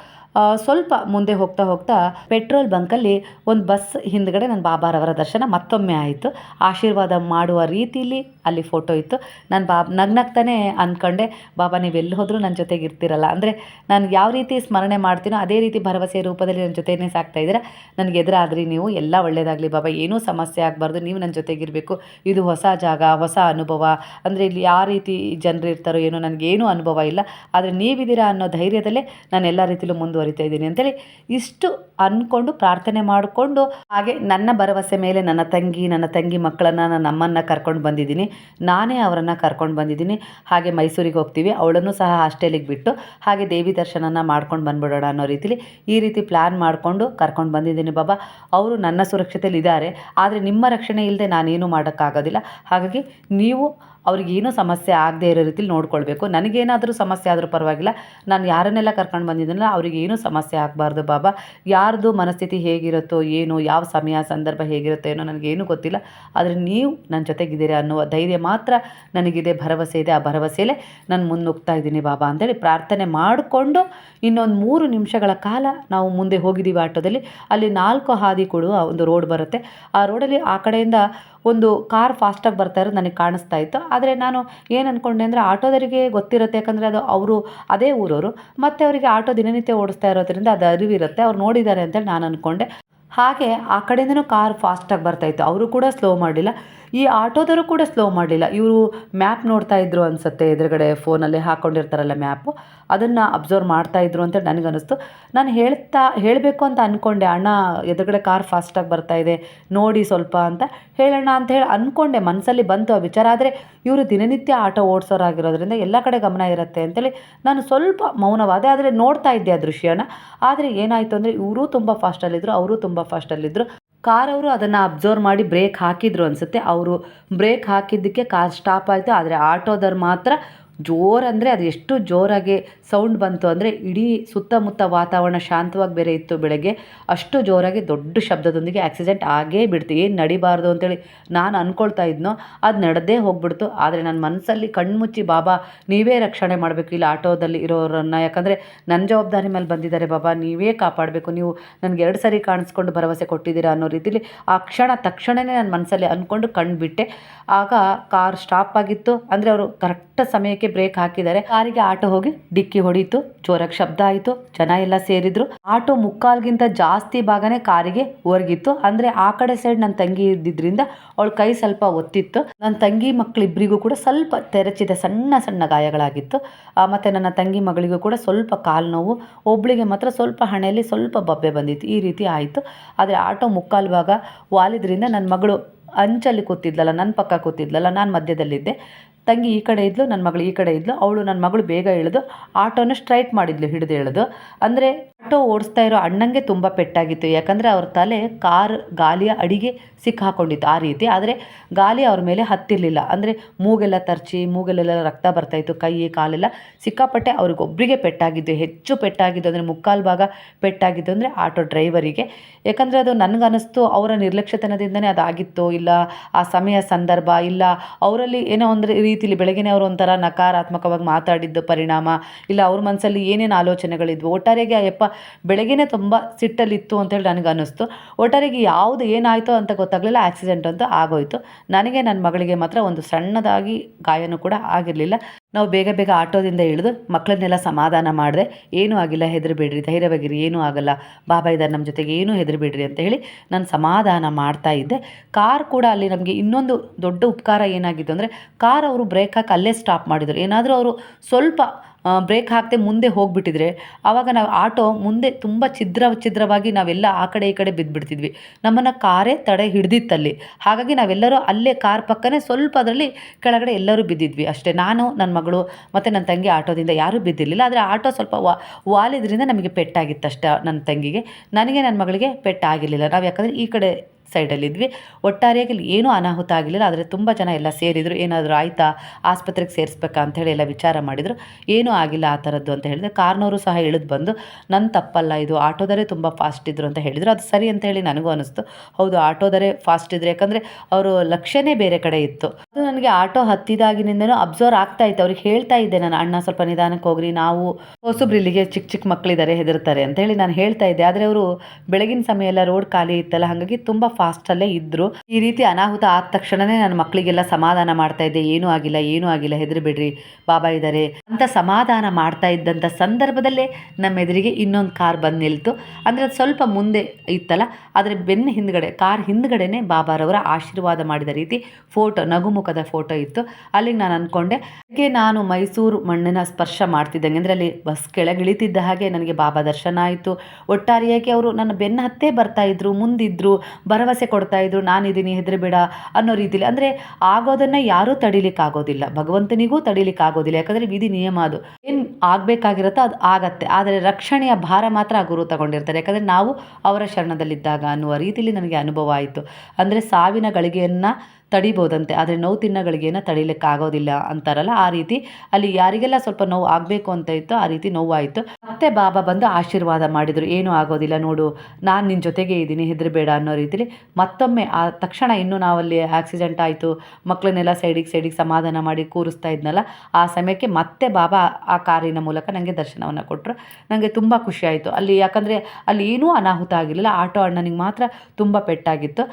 ಸ್ವಲ್ಪ ಮುಂದೆ ಹೋಗ್ತಾ ಹೋಗ್ತಾ ಪೆಟ್ರೋಲ್ ಬಂಕಲ್ಲಿ ಒಂದು ಬಸ್ ಹಿಂದ್ಗಡೆ ನನ್ನ ಬಾಬಾರವರ ದರ್ಶನ ಮತ್ತೊಮ್ಮೆ ಆಯಿತು. ಆಶೀರ್ವಾದ ಮಾಡುವ ರೀತಿಯಲ್ಲಿ ಅಲ್ಲಿ ಫೋಟೋ ಇತ್ತು. ನಾನು ಬಾಬ್, ನಗ್ನಗ್ತಾನೆ ಅಂದ್ಕೊಂಡೆ ಬಾಬಾ ನೀವು ಎಲ್ಲಿ ಹೋದರೂ ನನ್ನ ಜೊತೆಗೆ ಇರ್ತೀರಲ್ಲ. ಅಂದರೆ ನಾನು ಯಾವ ರೀತಿ ಸ್ಮರಣೆ ಮಾಡ್ತೀನೋ ಅದೇ ರೀತಿ ಭರವಸೆ ರೂಪದಲ್ಲಿ ನನ್ನ ಜೊತೆನೇ ಸಾಕ್ತಾ ಇದ್ದೀರಾ. ನನಗೆ ಎದುರಾದ್ರಿ ನೀವು, ಎಲ್ಲ ಒಳ್ಳೆಯದಾಗಲಿ ಬಾಬಾ, ಏನೂ ಸಮಸ್ಯೆ ಆಗಬಾರ್ದು. ನೀವು ನನ್ನ ಜೊತೆಗಿರಬೇಕು. ಇದು ಹೊಸ ಜಾಗ, ಹೊಸ ಅನುಭವ. ಅಂದರೆ ಇಲ್ಲಿ ಯಾವ ರೀತಿ ಜನರು ಇರ್ತಾರೋ ಏನೋ ನನಗೇನೂ ಅನುಭವ ಇಲ್ಲ. ಆದರೆ ನೀವಿದ್ದೀರಾ ಅನ್ನೋ ಧೈರ್ಯದಲ್ಲೇ ನಾನು ಎಲ್ಲ ರೀತಿಲೂ ಮುಂದುವರಿತಾ ಇದ್ದೀನಿ ಅಂತೇಳಿ ಇಷ್ಟು ಅಂದ್ಕೊಂಡು ಪ್ರಾರ್ಥನೆ ಮಾಡಿಕೊಂಡು ಹಾಗೆ ನನ್ನ ಭರವಸೆ ಮೇಲೆ ನನ್ನ ತಂಗಿ ನನ್ನ ತಂಗಿ ಮಕ್ಕಳನ್ನು, ನನ್ನ ಅಮ್ಮನ್ನ ಕರ್ಕೊಂಡು ಬಂದಿದ್ದೀನಿ. ನಾನೇ ಅವರನ್ನು ಕರ್ಕೊಂಡು ಬಂದಿದ್ದೀನಿ. ಹಾಗೆ ಮೈಸೂರಿಗೆ ಹೋಗ್ತೀವಿ. ಅವಳನ್ನು ಸಹ ಹಾಸ್ಟೆಲಿಗೆ ಬಿಟ್ಟು ಹಾಗೆ ದೇವಿ ದರ್ಶನನ ಮಾಡ್ಕೊಂಡು ಬಂದ್ಬಿಡೋಣ ಅನ್ನೋ ರೀತಿಲಿ ಈ ರೀತಿ ಪ್ಲ್ಯಾನ್ ಮಾಡಿಕೊಂಡು ಕರ್ಕೊಂಡು ಬಂದಿದ್ದೀನಿ ಬಾಬಾ. ಅವರು ನನ್ನ ಸುರಕ್ಷತೆಯಲ್ಲಿ ಇದ್ದಾರೆ ಆದರೆ ನಿಮ್ಮ ರಕ್ಷಣೆ ರಕ್ಷಣೆ ಇಲ್ಲದೆ ನಾನೇನು ಮಾಡೋಕ್ಕಾಗೋದಿಲ್ಲ. ಹಾಗಾಗಿ ನೀವು ಅವ್ರಿಗೇನೂ ಸಮಸ್ಯೆ ಆಗದೇ ಇರೋ ರೀತಿಲಿ ನೋಡ್ಕೊಳ್ಬೇಕು. ನನಗೇನಾದರೂ ಸಮಸ್ಯೆ ಆದರೂ ಪರವಾಗಿಲ್ಲ. ನಾನು ಯಾರನ್ನೆಲ್ಲ ಕರ್ಕೊಂಡು ಬಂದಿದ್ದೀನಲ್ಲ ಅವ್ರಿಗೇನೂ ಸಮಸ್ಯೆ ಆಗಬಾರ್ದು ಬಾಬಾ. ಯಾರ್ದು ಮನಸ್ಥಿತಿ ಹೇಗಿರುತ್ತೋ ಏನು, ಯಾವ ಸಮಯ, ಸಂದರ್ಭ ಹೇಗಿರುತ್ತೋ ಏನೋ ನನಗೇನು ಗೊತ್ತಿಲ್ಲ. ಆದರೆ ನೀವು ನನ್ನ ಜೊತೆಗಿದ್ದೀರಿ ಅನ್ನುವ ಧೈರ್ಯ ಮಾತ್ರ ನನಗಿದೆ, ಭರವಸೆ ಇದೆ. ಆ ಭರವಸೆಯಲ್ಲೇ ನಾನು ಮುನ್ನುಗ್ತಾ ಇದ್ದೀನಿ ಬಾಬಾ ಅಂತೇಳಿ ಪ್ರಾರ್ಥನೆ ಮಾಡಿಕೊಂಡು ಇನ್ನೊಂದು ಮೂರು ನಿಮಿಷಗಳ ಕಾಲ ನಾವು ಮುಂದೆ ಹೋಗಿದ್ದೀವಿ ಆಟೋದಲ್ಲಿ. ಅಲ್ಲಿ ನಾಲ್ಕು ಹಾದಿ ಕೊಡುವ ಒಂದು ರೋಡ್ ಬರುತ್ತೆ. ಆ ರೋಡಲ್ಲಿ ಆ ಕಡೆಯಿಂದ ಒಂದು ಕಾರ್ ಫಾಸ್ಟಾಗಿ ಬರ್ತಾ ಇರೋದು ನನಗೆ ಕಾಣಿಸ್ತಾ ಇತ್ತು. ಆದರೆ ನಾನು ಏನು ಅಂದ್ಕೊಂಡೆ ಅಂದರೆ ಆಟೋದವರಿಗೆ ಗೊತ್ತಿರುತ್ತೆ. ಯಾಕಂದರೆ ಅದು ಅವರು ಅದೇ ಊರವರು. ಮತ್ತು ಅವರಿಗೆ ಆಟೋ ದಿನನಿತ್ಯ ಓಡಿಸ್ತಾ ಇರೋದ್ರಿಂದ ಅದು ಅರಿವಿರುತ್ತೆ. ಅವ್ರು ನೋಡಿದ್ದಾರೆ ಅಂತೇಳಿ ನಾನು ಅಂದ್ಕೊಂಡೆ ಹಾಗೆ ಆ ಕಡೆಯಿಂದನೂ ಕಾರ್ ಫಾಸ್ಟಾಗಿ ಬರ್ತಾಯಿತ್ತು ಅವರು ಕೂಡ ಸ್ಲೋ ಮಾಡಲಿಲ್ಲ. ಈ ಆಟೋದವರು ಕೂಡ ಸ್ಲೋ ಮಾಡಲಿಲ್ಲ. ಇವರು ಮ್ಯಾಪ್ ನೋಡ್ತಾ ಇದ್ರು ಅನಿಸುತ್ತೆ, ಎದುರುಗಡೆ ಫೋನಲ್ಲಿ ಹಾಕ್ಕೊಂಡಿರ್ತಾರಲ್ಲ ಮ್ಯಾಪು ಅದನ್ನು ಅಬ್ಸರ್ವ್ ಮಾಡ್ತಾ ಇದ್ರು ಅಂತ ನನಗನ್ನಿಸ್ತು. ನಾನು ಹೇಳ್ತಾ, ಹೇಳಬೇಕು ಅಂತ ಅಂದ್ಕೊಂಡೆ ಅಣ್ಣ, ಎದುರುಗಡೆ ಕಾರ್ ಫಾಸ್ಟಾಗಿ ಬರ್ತಾ ಇದೆ, ನೋಡಿ ಸ್ವಲ್ಪ ಅಂತ ಹೇಳೋಣ ಅಂತ ಹೇಳಿ ಅಂದ್ಕೊಂಡೆ ಮನಸ್ಸಲ್ಲಿ ಬಂತು ಆ ವಿಚಾರ. ಆದರೆ ಇವರು ದಿನನಿತ್ಯ ಆಟೋ ಓಡಿಸೋರಾಗಿರೋದ್ರಿಂದ ಎಲ್ಲ ಕಡೆ ಗಮನ ಇರುತ್ತೆ ಅಂತೇಳಿ ನಾನು ಸ್ವಲ್ಪ ಮೌನವಾದೆ. ಆದರೆ ನೋಡ್ತಾ ಇದ್ದೆ ಆ ದೃಶ್ಯನ. ಆದರೆ ಏನಾಯಿತು ಅಂದರೆ ಇವರು ತುಂಬ ಫಾಸ್ಟಲ್ಲಿದ್ದರು ಅವರು ತುಂಬ ಫಾಸ್ಟಲ್ಲಿದ್ದರು ಕಾರ್ ಅವರು ಅದನ್ನು ಅಬ್ಸರ್ವ್ ಮಾಡಿ ಬ್ರೇಕ್ ಹಾಕಿದ್ರು ಅನಿಸುತ್ತೆ. ಅವರು ಬ್ರೇಕ್ ಹಾಕಿದ್ದಕ್ಕೆ ಕಾರ್ ಸ್ಟಾಪ್ ಆಯಿತು, ಆದರೆ ಆಟೋದವ್ರು ಮಾತ್ರ ಜೋರು ಅಂದರೆ ಅದು ಎಷ್ಟು ಜೋರಾಗಿ ಸೌಂಡ್ ಬಂತು ಅಂದರೆ ಇಡೀ ಸುತ್ತಮುತ್ತ ವಾತಾವರಣ ಶಾಂತವಾಗಿ ಬೇರೆ ಇತ್ತು ಬೆಳಗ್ಗೆ. ಅಷ್ಟು ಜೋರಾಗಿ ದೊಡ್ಡ ಶಬ್ದದೊಂದಿಗೆ ಆಕ್ಸಿಡೆಂಟ್ ಆಗೇ ಬಿಡ್ತು. ಏನು ನಡಿಬಾರ್ದು ಅಂತೇಳಿ ನಾನು ಅಂದ್ಕೊಳ್ತಾ ಇದ್ನೋ, ಅದು ನಡೆದೇ ಹೋಗ್ಬಿಡ್ತು. ಆದರೆ ನನ್ನ ಮನಸ್ಸಲ್ಲಿ ಕಣ್ಮುಚ್ಚಿ, ಬಾಬಾ, ನೀವೇ ರಕ್ಷಣೆ ಮಾಡಬೇಕು ಇಲ್ಲಿ ಆಟೋದಲ್ಲಿ ಇರೋರನ್ನು. ಯಾಕಂದರೆ ನನ್ನ ಜವಾಬ್ದಾರಿ ಮೇಲೆ ಬಂದಿದ್ದಾರೆ, ಬಾಬಾ, ನೀವೇ ಕಾಪಾಡಬೇಕು. ನೀವು ನನಗೆ ಎರಡು ಸರಿ ಕಾಣಿಸ್ಕೊಂಡು ಭರವಸೆ ಕೊಟ್ಟಿದ್ದೀರಾ ಅನ್ನೋ ರೀತಿಲಿ ಆ ಕ್ಷಣ ತಕ್ಷಣವೇ ನನ್ನ ಮನಸ್ಸಲ್ಲಿ ಅಂದ್ಕೊಂಡು ಕಂಡುಬಿಟ್ಟೆ ಆಗ ಕಾರ್ ಸ್ಟಾಪ್ ಆಗಿತ್ತು. ಅಂದರೆ ಅವರು ಕರೆಕ್ಟ್ ಸಮಯಕ್ಕೆ ಬ್ರೇಕ್ ಹಾಕಿದ್ದಾರೆ. ಕಾರಿಗೆ ಆಟೋ ಹೋಗಿ ಡಿಕ್ಕಿ ಹೊಡೀತು, ಜೋರಾಗಿ ಶಬ್ದ ಆಯಿತು, ಜನ ಎಲ್ಲ ಸೇರಿದ್ರು. ಆಟೋ ಮುಕ್ಕಾಲ್ಗಿಂತ ಜಾಸ್ತಿ ಭಾಗನೇ ಕಾರಿಗೆ ಹೊರಗಿತ್ತು ಅಂದ್ರೆ ಆ ಕಡೆ ಸೈಡ್ ನನ್ನ ತಂಗಿ ಇದ್ದಿದ್ರಿಂದ ಅವಳ ಕೈ ಸ್ವಲ್ಪ ಒತ್ತಿತ್ತು. ನನ್ನ ತಂಗಿ ಮಕ್ಕಳಿಬ್ಬರಿಗೂ ಕೂಡ ಸ್ವಲ್ಪ ತೆರಚಿದ ಸಣ್ಣ ಸಣ್ಣ ಗಾಯಗಳಾಗಿತ್ತು. ಮತ್ತೆ ನನ್ನ ತಂಗಿ ಮಗಳಿಗೂ ಕೂಡ ಸ್ವಲ್ಪ ಕಾಲು ನೋವು, ಒಬ್ಳಿಗೆ ಮಾತ್ರ ಸ್ವಲ್ಪ ಹಣೆಯಲ್ಲಿ ಸ್ವಲ್ಪ ಬಬ್ಬೆ ಬಂದಿತ್ತು. ಈ ರೀತಿ ಆಯಿತು. ಆದರೆ ಆಟೋ ಮುಕ್ಕಾಲು ಭಾಗ ವಾಲಿದ್ರಿಂದ ನನ್ನ ಮಗಳು ಅಂಚಲ್ಲಿ ಕೂತಿದ್ಲಲ್ಲ ನನ್ನ ಪಕ್ಕ ಕೂತಿದ್ಲಲ್ಲ, ನಾನು ಮಧ್ಯದಲ್ಲಿದ್ದೆ. ತಂಗಿ ಈ ಕಡೆ ಇದ್ಲು ನನ್ನ ಮಗಳು ಈ ಕಡೆ ಇದ್ಲು, ಅವಳು ನನ್ನ ಮಗಳು ಬೇಗ ಇಳಿದು ಆಟೋನ ಸ್ಟ್ರೈಟ್ ಮಾಡಿದ್ಲು, ಹಿಡಿದು ಇಳಿದು ಅಂದರೆ ಆಟೋ ಓಡಿಸ್ತಾ ಇರೋ ಅಣ್ಣಂಗೆ ತುಂಬ ಪೆಟ್ಟಾಗಿತ್ತು, ಯಾಕಂದರೆ ಅವ್ರ ತಲೆ, ಕಾರ್, ಗಾಲಿಯ ಅಡಿಗೆ ಸಿಕ್ಕಾಕೊಂಡಿತ್ತು ಆ ರೀತಿ. ಆದರೆ ಗಾಲಿ ಅವ್ರ ಮೇಲೆ ಹತ್ತಿರಲಿಲ್ಲ. ಅಂದರೆ ಮೂಗೆಲ್ಲ ತರ್ಚಿ, ಮೂಗಲ್ಲೆಲ್ಲ ರಕ್ತ ಬರ್ತಾಯಿತ್ತು ಕೈ, ಕಾಲೆಲ್ಲ ಸಿಕ್ಕಾಪಟ್ಟೆ ಅವ್ರಿಗೊಬ್ಬರಿಗೆ ಪೆಟ್ಟಾಗಿದ್ದು, ಹೆಚ್ಚು ಪೆಟ್ಟಾಗಿದ್ದು ಅಂದರೆ ಮುಕ್ಕಾಲು ಭಾಗ ಪೆಟ್ಟಾಗಿದ್ದು ಅಂದರೆ ಆಟೋ ಡ್ರೈವರಿಗೆ. ಯಾಕಂದರೆ ಅದು ನನಗನ್ನಿಸ್ತು, ಅವರ ನಿರ್ಲಕ್ಷ್ಯತನದಿಂದನೇ ಅದಾಗಿತ್ತು, ಇಲ್ಲ ಆ ಸಮಯ, ಸಂದರ್ಭ, ಇಲ್ಲ ಅವರಲ್ಲಿ ಏನೋ ಒಂದು ರೀತಿಲಿ ಬೆಳಗಿನ ಅವರು ಒಂಥರ ನಕಾರಾತ್ಮಕವಾಗಿ ಮಾತಾಡಿದ್ದು ಪರಿಣಾಮ, ಇಲ್ಲ ಅವ್ರ ಮನಸ್ಸಲ್ಲಿ ಏನೇನು ಆಲೋಚನೆಗಳಿದ್ವು, ಒಟ್ಟಾರೆಗೆ ಅಯ್ಯಪ್ಪ ಬೆಳಗ್ಗೆನೇ ತುಂಬ ಸಿಟ್ಟಲ್ಲಿತ್ತು ಅಂತೇಳಿ ನನಗೆ ಅನ್ನಿಸ್ತು ಒಟ್ಟಾರೆಗೆ ಯಾವುದು ಏನಾಯಿತು ಅಂತ ಗೊತ್ತಾಗಲಿಲ್ಲ, ಆಕ್ಸಿಡೆಂಟ್ ಅಂತೂ ಆಗೋಯ್ತು. ನನಗೆ ನನ್ನ ಮಗಳಿಗೆ ಮಾತ್ರ ಒಂದು ಸಣ್ಣದಾಗಿ ಗಾಯನೂ ಕೂಡ ಆಗಿರಲಿಲ್ಲ. ನಾವು ಬೇಗ ಬೇಗ ಆಟೋದಿಂದ ಇಳಿದು ಮಕ್ಕಳನ್ನೆಲ್ಲ ಸಮಾಧಾನ ಮಾಡಿದೆ, ಏನೂ ಆಗಿಲ್ಲ, ಹೆದರಬೇಡ್ರಿ, ಧೈರ್ಯವಾಗಿರಿ, ಏನೂ ಆಗಲ್ಲ, ಬಾಬಾ ಇದ್ದಾರೆ ನಮ್ಮ ಜೊತೆಗೆ, ಏನೂ ಹೆದರಬೇಡ್ರಿ ಅಂತ ಹೇಳಿ ನಾನು ಸಮಾಧಾನ ಮಾಡ್ತಾ ಇದ್ದೆ. ಕಾರ್ ಕೂಡ ಅಲ್ಲಿ ನಮಗೆ ಇನ್ನೊಂದು ದೊಡ್ಡ ಉಪಕಾರ ಏನಾಗಿತ್ತು ಅಂದರೆ, ಕಾರ್ ಅವರು ಬ್ರೇಕ್ ಹಾಕಿ ಅಲ್ಲೇ ಸ್ಟಾಪ್ ಮಾಡಿದರು. ಏನಾದರೂ ಅವರು ಸ್ವಲ್ಪ ಬ್ರೇಕ್ ಹಾಕದೆ ಮುಂದೆ ಹೋಗಿಬಿಟ್ಟಿದ್ರೆ ಆವಾಗ ನಾವು ಆಟೋ ಮುಂದೆ ತುಂಬ ಛಿದ್ರ, ಛಿದ್ರವಾಗಿ ನಾವೆಲ್ಲ ಆ ಕಡೆ ಈ ಕಡೆ ಬಿದ್ದುಬಿಡ್ತಿದ್ವಿ ನಮ್ಮನ್ನು ಕಾರೇ ತಡೆ ಹಿಡ್ದಿತ್ತಲ್ಲಿ. ಹಾಗಾಗಿ ನಾವೆಲ್ಲರೂ ಅಲ್ಲೇ ಕಾರ್ ಪಕ್ಕನೇ ಸ್ವಲ್ಪ ಅದರಲ್ಲಿ ಕೆಳಗಡೆ ಎಲ್ಲರೂ ಬಿದ್ದಿದ್ವಿ. ಅಷ್ಟೇ ನಾನು ನನ್ನ ಮಗಳು ಮತ್ತು ನನ್ನ ತಂಗಿ ಆಟೋದಿಂದ ಯಾರೂ ಬಿದ್ದಿರಲಿಲ್ಲ. ಆದರೆ ಆಟೋ ಸ್ವಲ್ಪ ವಾ, ವಾಲಿದ್ರಿಂದ ನಮಗೆ ಪೆಟ್ಟಾಗಿತ್ತು ಅಷ್ಟೇ ನನ್ನ ತಂಗಿಗೆ. ನನಗೆ ನನ್ನ ಮಗಳಿಗೆ ಪೆಟ್ಟಾಗಿರಲಿಲ್ಲ. ನಾವು ಯಾಕಂದರೆ ಈ ಕಡೆ ಸೈಡಲ್ಲಿದ್ವಿ. ಒಟ್ಟಾರೆಯಾಗಿ ಇಲ್ಲಿ ಏನೂ ಅನಾಹುತ ಆಗಲಿಲ್ಲ ಆದರೆ ತುಂಬ ಜನ ಎಲ್ಲ ಸೇರಿದರು. ಏನಾದರೂ ಆಯಿತಾ? ಆಸ್ಪತ್ರೆಗೆ ಸೇರಿಸ್ಬೇಕಾ ಅಂತ ಹೇಳಿ ಎಲ್ಲ ವಿಚಾರ ಮಾಡಿದರು. ಏನೂ ಆಗಿಲ್ಲ ಆ ಥರದ್ದು ಅಂತ ಹೇಳಿದ್ರೆ. ಕಾರ್ನವರು ಸಹ ಇಳಿದು ಬಂದು ನನ್ನ ತಪ್ಪಲ್ಲ ಇದು ಆಟೋದರೇ ತುಂಬ ಫಾಸ್ಟ್ ಇದ್ದರು ಅಂತ ಹೇಳಿದರು. ಅದು ಸರಿ ಅಂತ ಹೇಳಿ ನನಗೂ ಅನಿಸ್ತು. ಹೌದು ಆಟೋದರೇ ಫಾಸ್ಟ್ ಇದ್ದರು ಯಾಕಂದರೆ ಅವರು ಲಕ್ಷ್ಯನೇ ಬೇರೆ ಕಡೆ ಇತ್ತು. ಅದು ನನಗೆ ಆಟೋ ಹತ್ತಿದಾಗಿನಿಂದನೂ ಅಬ್ಸರ್ವ್ ಆಗ್ತಾ ಇತ್ತು. ಅವ್ರಿಗೆ ಹೇಳ್ತಾ ಇದ್ದೆ ನಾನು, ಅಣ್ಣ, ಸ್ವಲ್ಪ ನಿಧಾನಕ್ಕೆ ಹೋಗ್ರಿ. ನಾವು ಹೊಸಬ್ರು ಇಲ್ಲಿಗೆ ಚಿಕ್ಕ ಚಿಕ್ಕ ಮಕ್ಕಳಿದ್ದಾರೆ, ಹೆದರ್ತಾರೆ ಅಂತ ಹೇಳಿ ನಾನು ಹೇಳ್ತಾ ಇದ್ದೆ. ಆದರೆ ಅವರು ಬೆಳಗಿನ ಸಮಯ ಎಲ್ಲ ರೋಡ್ ಖಾಲಿ ಇತ್ತಲ್ಲ, ಹಾಗಾಗಿ ತುಂಬ ಫಾಸ್ಟಲ್ಲೇ ಇದ್ದರು ಈ ರೀತಿ ಅನಾಹುತ ಆದ ತಕ್ಷಣನೇ ನನ್ನ ಮಕ್ಕಳಿಗೆಲ್ಲ ಸಮಾಧಾನ ಮಾಡ್ತಾ ಇದ್ದೆ. ಏನೂ ಆಗಿಲ್ಲ ಏನೂ ಆಗಿಲ್ಲ, ಹೆದರಿಬಿಡ್ರಿ ಬಾಬಾ ಇದ್ದಾರೆ ಅಂತ ಸಮಾಧಾನ ಮಾಡ್ತಾ ಇದ್ದಂಥ ಸಂದರ್ಭದಲ್ಲೇ ನಮ್ಮ ಎದುರಿಗೆ ಇನ್ನೊಂದು ಕಾರ್ ಬಂದು ನಿಲ್ತು. ಅಂದರೆ ಅದು ಸ್ವಲ್ಪ ಮುಂದೆ ಇತ್ತಲ್ಲ, ಆದರೆ ಬೆನ್ನ ಹಿಂದ್ಗಡೆ, ಕಾರ್ ಹಿಂದ್ಗಡೆನೆ ಬಾಬಾರವರ ಆಶೀರ್ವಾದ ಮಾಡಿದ ರೀತಿ ಫೋಟೋ, ನಗುಮುಖದ ಫೋಟೋ ಇತ್ತು. ಅಲ್ಲಿಗೆ ನಾನು ಅಂದ್ಕೊಂಡೆ ಹಾಗೆ ನಾನು ಮೈಸೂರು ಮಣ್ಣಿನ ಸ್ಪರ್ಶ ಮಾಡ್ತಿದ್ದಂಗೆ. ಅಂದರೆ ಅಲ್ಲಿ ಬಸ್ ಕೆಳಗಿಳಿತಿದ್ದ ಹಾಗೆ ನನಗೆ ಬಾಬಾ ದರ್ಶನ ಆಯಿತು. ಒಟ್ಟಾರೆಯಾಗಿ ಅವರು ನನ್ನ ಬೆನ್ನ ಹತ್ತೇ ಬರ್ತಾ ಇದ್ರು, ಮುಂದಿದ್ರು, ಬರ ಭರವಸೆ ಕೊಡ್ತಾ ಇದ್ರು, ನಾನಿದ್ದೀನಿ, ಹೆದರಬೇಡ ಅನ್ನೋ ರೀತಿಲಿ. ಅಂದರೆ ಆಗೋದನ್ನು ಯಾರೂ ತಡಿಲಿಕ್ಕಾಗೋದಿಲ್ಲ. ಭಗವಂತನಿಗೂ ತಡಿಲಿಕ್ಕಾಗೋದಿಲ್ಲ. ಯಾಕಂದರೆ ವಿಧಿ, ನಿಯಮ ಅದು. ಏನು ಆಗಬೇಕಾಗಿರುತ್ತೋ ಅದು ಆಗತ್ತೆ. ಆದರೆ ರಕ್ಷಣೆಯ ಭಾರ ಮಾತ್ರ ಆ ಗುರು ತಗೊಂಡಿರ್ತಾರೆ. ಯಾಕಂದರೆ ನಾವು ಅವರ ಶರಣದಲ್ಲಿದ್ದಾಗ ಅನ್ನುವ ರೀತಿಯಲ್ಲಿ ನನಗೆ ಅನುಭವ ಆಯಿತು. ಅಂದರೆ ಸಾವಿನ ಗಳಿಗೆಯನ್ನು ತಡಿಬೋದಂತೆ. ಆದರೆ ನೋವು ತಿನ್ನೋ ಗಳಿಗೆಯನ್ನು ತಡಿಲಿಕ್ಕಾಗೋದಿಲ್ಲ ಅಂತಾರಲ್ಲ ಆ ರೀತಿ. ಅಲ್ಲಿ ಯಾರಿಗೆಲ್ಲ ಸ್ವಲ್ಪ ನೋವು ಆಗಬೇಕು ಅಂತ ಇತ್ತು ಆ ರೀತಿ ನೋವಾಯಿತು. ಮತ್ತೆ ಬಾಬಾ ಬಂದು ಆಶೀರ್ವಾದ ಮಾಡಿದರು. ಏನೂ ಆಗೋದಿಲ್ಲ, ನೋಡು, ನಾನು ನಿನ್ನ ಜೊತೆಗೆ ಇದ್ದೀನಿ, ಹೆದರಬೇಡ ಅನ್ನೋ ರೀತಿಲಿ ಮತ್ತೊಮ್ಮೆ ಆ ತಕ್ಷಣ ಇನ್ನೂ ನಾವಲ್ಲಿ ಆಕ್ಸಿಡೆಂಟ್ ಆಯಿತು ಮಕ್ಕಳನ್ನೆಲ್ಲ ಸೈಡಿಗೆ ಸೈಡಿಗೆ ಸಮಾಧಾನ ಮಾಡಿ ಕೂರಿಸ್ತಾ ಇದ್ನಲ್ಲ, ಆ ಸಮಯಕ್ಕೆ ಮತ್ತೆ ಬಾಬಾ ಆ ಕಾರಿನ ಮೂಲಕ ನನಗೆ ದರ್ಶನವನ್ನು ಕೊಟ್ಟರು ನನಗೆ ತುಂಬ ಖುಷಿ ಆಯಿತು. ಅಲ್ಲಿ ಯಾಕಂದರೆ ಅಲ್ಲಿ ಏನೂ ಅನಾಹುತ ಆಗಿರಲಿಲ್ಲ, ಆಟೋ ಅಣ್ಣನಿಗೆ ಮಾತ್ರ ತುಂಬ ಪೆಟ್ಟಾಗಿತ್ತು.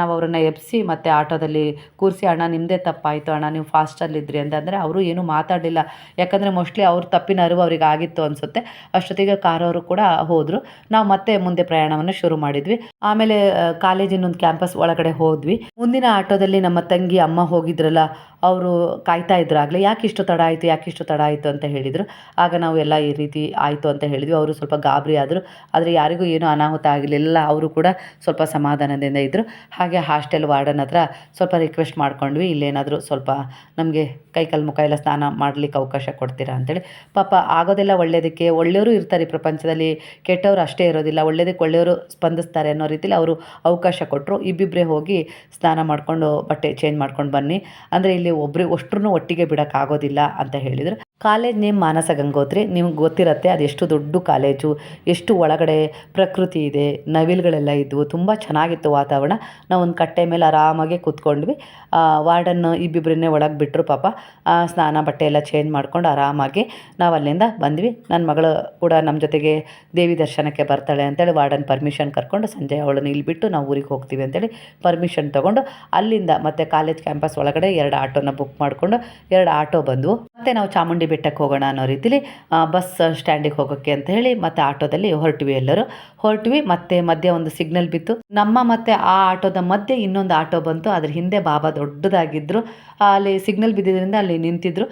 ನಾವು ಅವರನ್ನು ಎಬ್ಸಿ ಮತ್ತೆ ಆಟೋದಲ್ಲಿ ಕೂರಿಸಿ, ಅಣ್ಣ ನಿಮ್ಮದೇ ತಪ್ಪಾಯಿತು, ಅಣ್ಣ, ನೀವು ಫಾಸ್ಟಲ್ಲಿದ್ರಿ ಅಂತಂದರೆ ಅವರು ಏನೂ ಮಾತಾಡಲಿಲ್ಲ. ಯಾಕಂದರೆ ಮೋಸ್ಟ್ಲಿ ಅವ್ರ ತಪ್ಪಿನ ಅರಿವು ಅವ್ರಿಗೆ ಆಗಿತ್ತು ಅನಿಸುತ್ತೆ. ಅಷ್ಟೊತ್ತಿಗೆ ಕಾರವರು ಕೂಡ ಹೋದರು. ನಾವು ಮತ್ತೆ ಮುಂದೆ ಪ್ರಯಾಣವನ್ನು ಶುರು ಮಾಡಿದ್ವಿ. ಆಮೇಲೆ ಕಾಲೇಜಿನ ಒಂದು ಕ್ಯಾಂಪಸ್ ಒಳಗಡೆ ಹೋದ್ವಿ. ಮುಂದಿನ ಆಟೋದಲ್ಲಿ ನಮ್ಮ ತಂಗಿ, ಅಮ್ಮ ಹೋಗಿದ್ರಲ್ಲ ಅವರು ಕಾಯ್ತಾ ಇದ್ರು ಆಗಲೇ, ಯಾಕೆ ಇಷ್ಟು ತಡ ಆಯಿತು, ಯಾಕೆ ಇಷ್ಟು ತಡ ಆಯಿತು? ಅಂತ ಹೇಳಿದರು. ಆಗ ನಾವು ಎಲ್ಲ ಈ ರೀತಿ ಆಯಿತು ಅಂತ ಹೇಳಿದ್ವಿ. ಅವರು ಸ್ವಲ್ಪ ಗಾಬರಿ ಆದರು. ಆದರೆ ಯಾರಿಗೂ ಏನೂ ಅನಾಹುತ ಆಗಲಿಲ್ಲ ಅವರು ಕೂಡ ಸ್ವಲ್ಪ ಸಮಾಧಾನದಿಂದ ಇದ್ದರು ಹಾಗೆ ಹಾಸ್ಟೆಲ್ ವಾರ್ಡನ್ ಹತ್ರ ಸ್ವಲ್ಪ ರಿಕ್ವೆಸ್ಟ್ ಮಾಡ್ಕೊಂಡ್ವಿ. ಇಲ್ಲೇನಾದರೂ ಸ್ವಲ್ಪ ನಮಗೆ ಕೈಕಾಲು ಮುಖ ಎಲ್ಲ ಸ್ನಾನ ಮಾಡಲಿಕ್ಕೆ ಅವಕಾಶ ಕೊಡ್ತೀರಾ ಅಂತೇಳಿ. ಪಾಪ ಆಗೋದೆಲ್ಲ ಒಳ್ಳೆಯದಕ್ಕೆ ಒಳ್ಳೆಯವರು ಇರ್ತಾರೆ ಈ ಪ್ರಪಂಚದಲ್ಲಿ. ಕೆಟ್ಟವರು ಅಷ್ಟೇ ಇರೋದಿಲ್ಲ. ಒಳ್ಳೆಯದಕ್ಕೆ ಒಳ್ಳೆಯವರು ಸ್ಪಂದಿಸ್ತಾರೆ ಅನ್ನೋ ರೀತಿಲಿ ಅವರು ಅವಕಾಶ ಕೊಟ್ಟರು ಇಬ್ಬಿಬ್ಬರೇ ಹೋಗಿ ಸ್ನಾನ ಮಾಡಿಕೊಂಡು ಬಟ್ಟೆ ಚೇಂಜ್ ಮಾಡ್ಕೊಂಡು ಬನ್ನಿ. ಅಂದರೆ ಇಲ್ಲಿ ಒಬ್ಬರು ಅಷ್ಟ್ರೂ ಒಟ್ಟಿಗೆ ಬಿಡೋಕ್ಕಾಗೋದಿಲ್ಲ ಅಂತ ಹೇಳಿದರು. ಕಾಲೇಜ್ ನೇಮ್ ಮಾನಸ ಗಂಗೋತ್ರಿ, ನಿಮ್ಗೆ ಗೊತ್ತಿರತ್ತೆ ಅದೆಷ್ಟು ದೊಡ್ಡ ಕಾಲೇಜು, ಎಷ್ಟು ಒಳಗಡೆ ಪ್ರಕೃತಿ ಇದೆ, ನವಿಲುಗಳೆಲ್ಲ ಇದ್ವು, ತುಂಬ ಚೆನ್ನಾಗಿತ್ತು ವಾತಾವರಣ. ನಾವು ಒಂದು ಕಟ್ಟೆ ಮೇಲೆ ಆರಾಮಾಗಿ ಕೂತ್ಕೊಂಡ್ವಿ. ವಾರ್ಡನ್ನು ಇಬ್ಬಿಬ್ಬರನ್ನೇ ಒಳಗೆ ಬಿಟ್ಟರು ಪಾಪ. ಸ್ನಾನ ಬಟ್ಟೆ ಎಲ್ಲ ಚೇಂಜ್ ಮಾಡ್ಕೊಂಡು ಆರಾಮಾಗಿ ನಾವು ಅಲ್ಲಿಂದ ಬಂದ್ವಿ. ನನ್ನ ಮಗಳು ಕೂಡ ನಮ್ಮ ಜೊತೆಗೆ ದೇವಿ ದರ್ಶನಕ್ಕೆ ಬರ್ತಾಳೆ ಅಂತೇಳಿ ವಾರ್ಡನ್ ಪರ್ಮಿಷನ್ ಕರ್ಕೊಂಡು ಸಂಜೆ ಅವಳನ್ನು ಇಲ್ಲಿ ಬಿಟ್ಟು ನಾವು ಊರಿಗೆ ಹೋಗ್ತೀವಿ ಅಂತೇಳಿ ಪರ್ಮಿಷನ್ ತೊಗೊಂಡು ಅಲ್ಲಿಂದ ಮತ್ತೆ ಕಾಲೇಜ್ ಕ್ಯಾಂಪಸ್ ಒಳಗಡೆ ಎರಡು ಆಟೋನ ಬುಕ್ ಮಾಡಿಕೊಂಡು ಎರಡು ಆಟೋ ಬಂದವು. ಮತ್ತೆ ನಾವು ಚಾಮುಂಡಿ ಬೆಟ್ಟಕ್ಕೆ ಹೋಗೋಣ ಅನ್ನೋ ರೀತಿಲಿ ಬಸ್ ಸ್ಟ್ಯಾಂಡಿಗೆ ಹೋಗೋಕ್ಕೆ ಅಂತ ಹೇಳಿ ಮತ್ತೆ ಆಟೋದಲ್ಲಿ ಹೊರಟ್ವಿ ಎಲ್ಲರೂ. ಹೊರಟ್ವಿ, ಮತ್ತೆ ಮಧ್ಯೆ ಒಂದು ಸಿಗ್ನಲ್ ಬಿತ್ತು. ನಮ್ಮ ಮತ್ತೆ ಆ ಆಟೋದ ಮಧ್ಯೆ ಇನ್ನೊಂದು ಆಟೋ ಬಂತು. ಅದ್ರ ಹಿಂದೆ ಬಾಬಾ ದೊಡ್ಡದಾಗಿದ್ದರು ಅಲ್ಲಿ ಸಿಗ್ನಲ್ ಬಿದ್ದಿದ್ದರಿಂದ ಅಲ್ಲಿ ನಿಂತಿದ್ರು.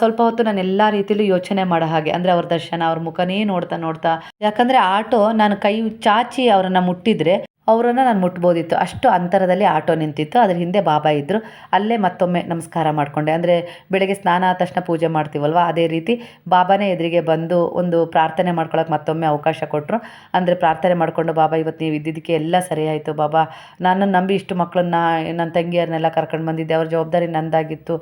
ಸ್ವಲ್ಪ ಹೊತ್ತು ನಾನು ಎಲ್ಲ ರೀತಿಯಲ್ಲೂ ಯೋಚನೆ ಮಾಡೋ ಹಾಗೆ, ಅಂದರೆ ಅವ್ರ ದರ್ಶನ, ಅವ್ರ ಮುಖನೇ ನೋಡ್ತಾ ನೋಡ್ತಾ. ಯಾಕಂದರೆ ಆಟೋ, ನಾನು ಕೈ ಚಾಚಿ ಅವರನ್ನು ಮುಟ್ಟಿದ್ರೆ ಅವರನ್ನು ನಾನು ಮುಟ್ಬೋದಿತ್ತು. ಅಷ್ಟು ಅಂತರದಲ್ಲಿ ಆಟೋ ನಿಂತಿತ್ತು. ಅದ್ರ ಹಿಂದೆ ಬಾಬಾ ಇದ್ದರು ಅಲ್ಲೇ ಮತ್ತೊಮ್ಮೆ ನಮಸ್ಕಾರ ಮಾಡಿಕೊಂಡೆ. ಅಂದರೆ ಬೆಳಗ್ಗೆ ಸ್ನಾನ ಆದ ತಕ್ಷಣ ಪೂಜೆ ಮಾಡ್ತೀವಲ್ವ? ಅದೇ ರೀತಿ ಬಾಬಾನೇ ಎದುರಿಗೆ ಬಂದು ಒಂದು ಪ್ರಾರ್ಥನೆ ಮಾಡ್ಕೊಳಕ್ಕೆ ಮತ್ತೊಮ್ಮೆ ಅವಕಾಶ ಕೊಟ್ಟರು ಅಂದರೆ ಪ್ರಾರ್ಥನೆ ಮಾಡಿಕೊಂಡು, ಬಾಬಾ, ಇವತ್ತು ನೀವು ಇದ್ದಿದ್ದಕ್ಕೆ ಎಲ್ಲ ಸರಿಯಾಯಿತು ಬಾಬಾ. ನಾನು ನಂಬಿ ಇಷ್ಟು ಮಕ್ಕಳನ್ನ ನನ್ನ ತಂಗಿಯರನ್ನೆಲ್ಲ ಕರ್ಕೊಂಡು ಬಂದಿದ್ದೆ. ಅವ್ರ ಜವಾಬ್ದಾರಿ ನಂದಾಗಿತ್ತು.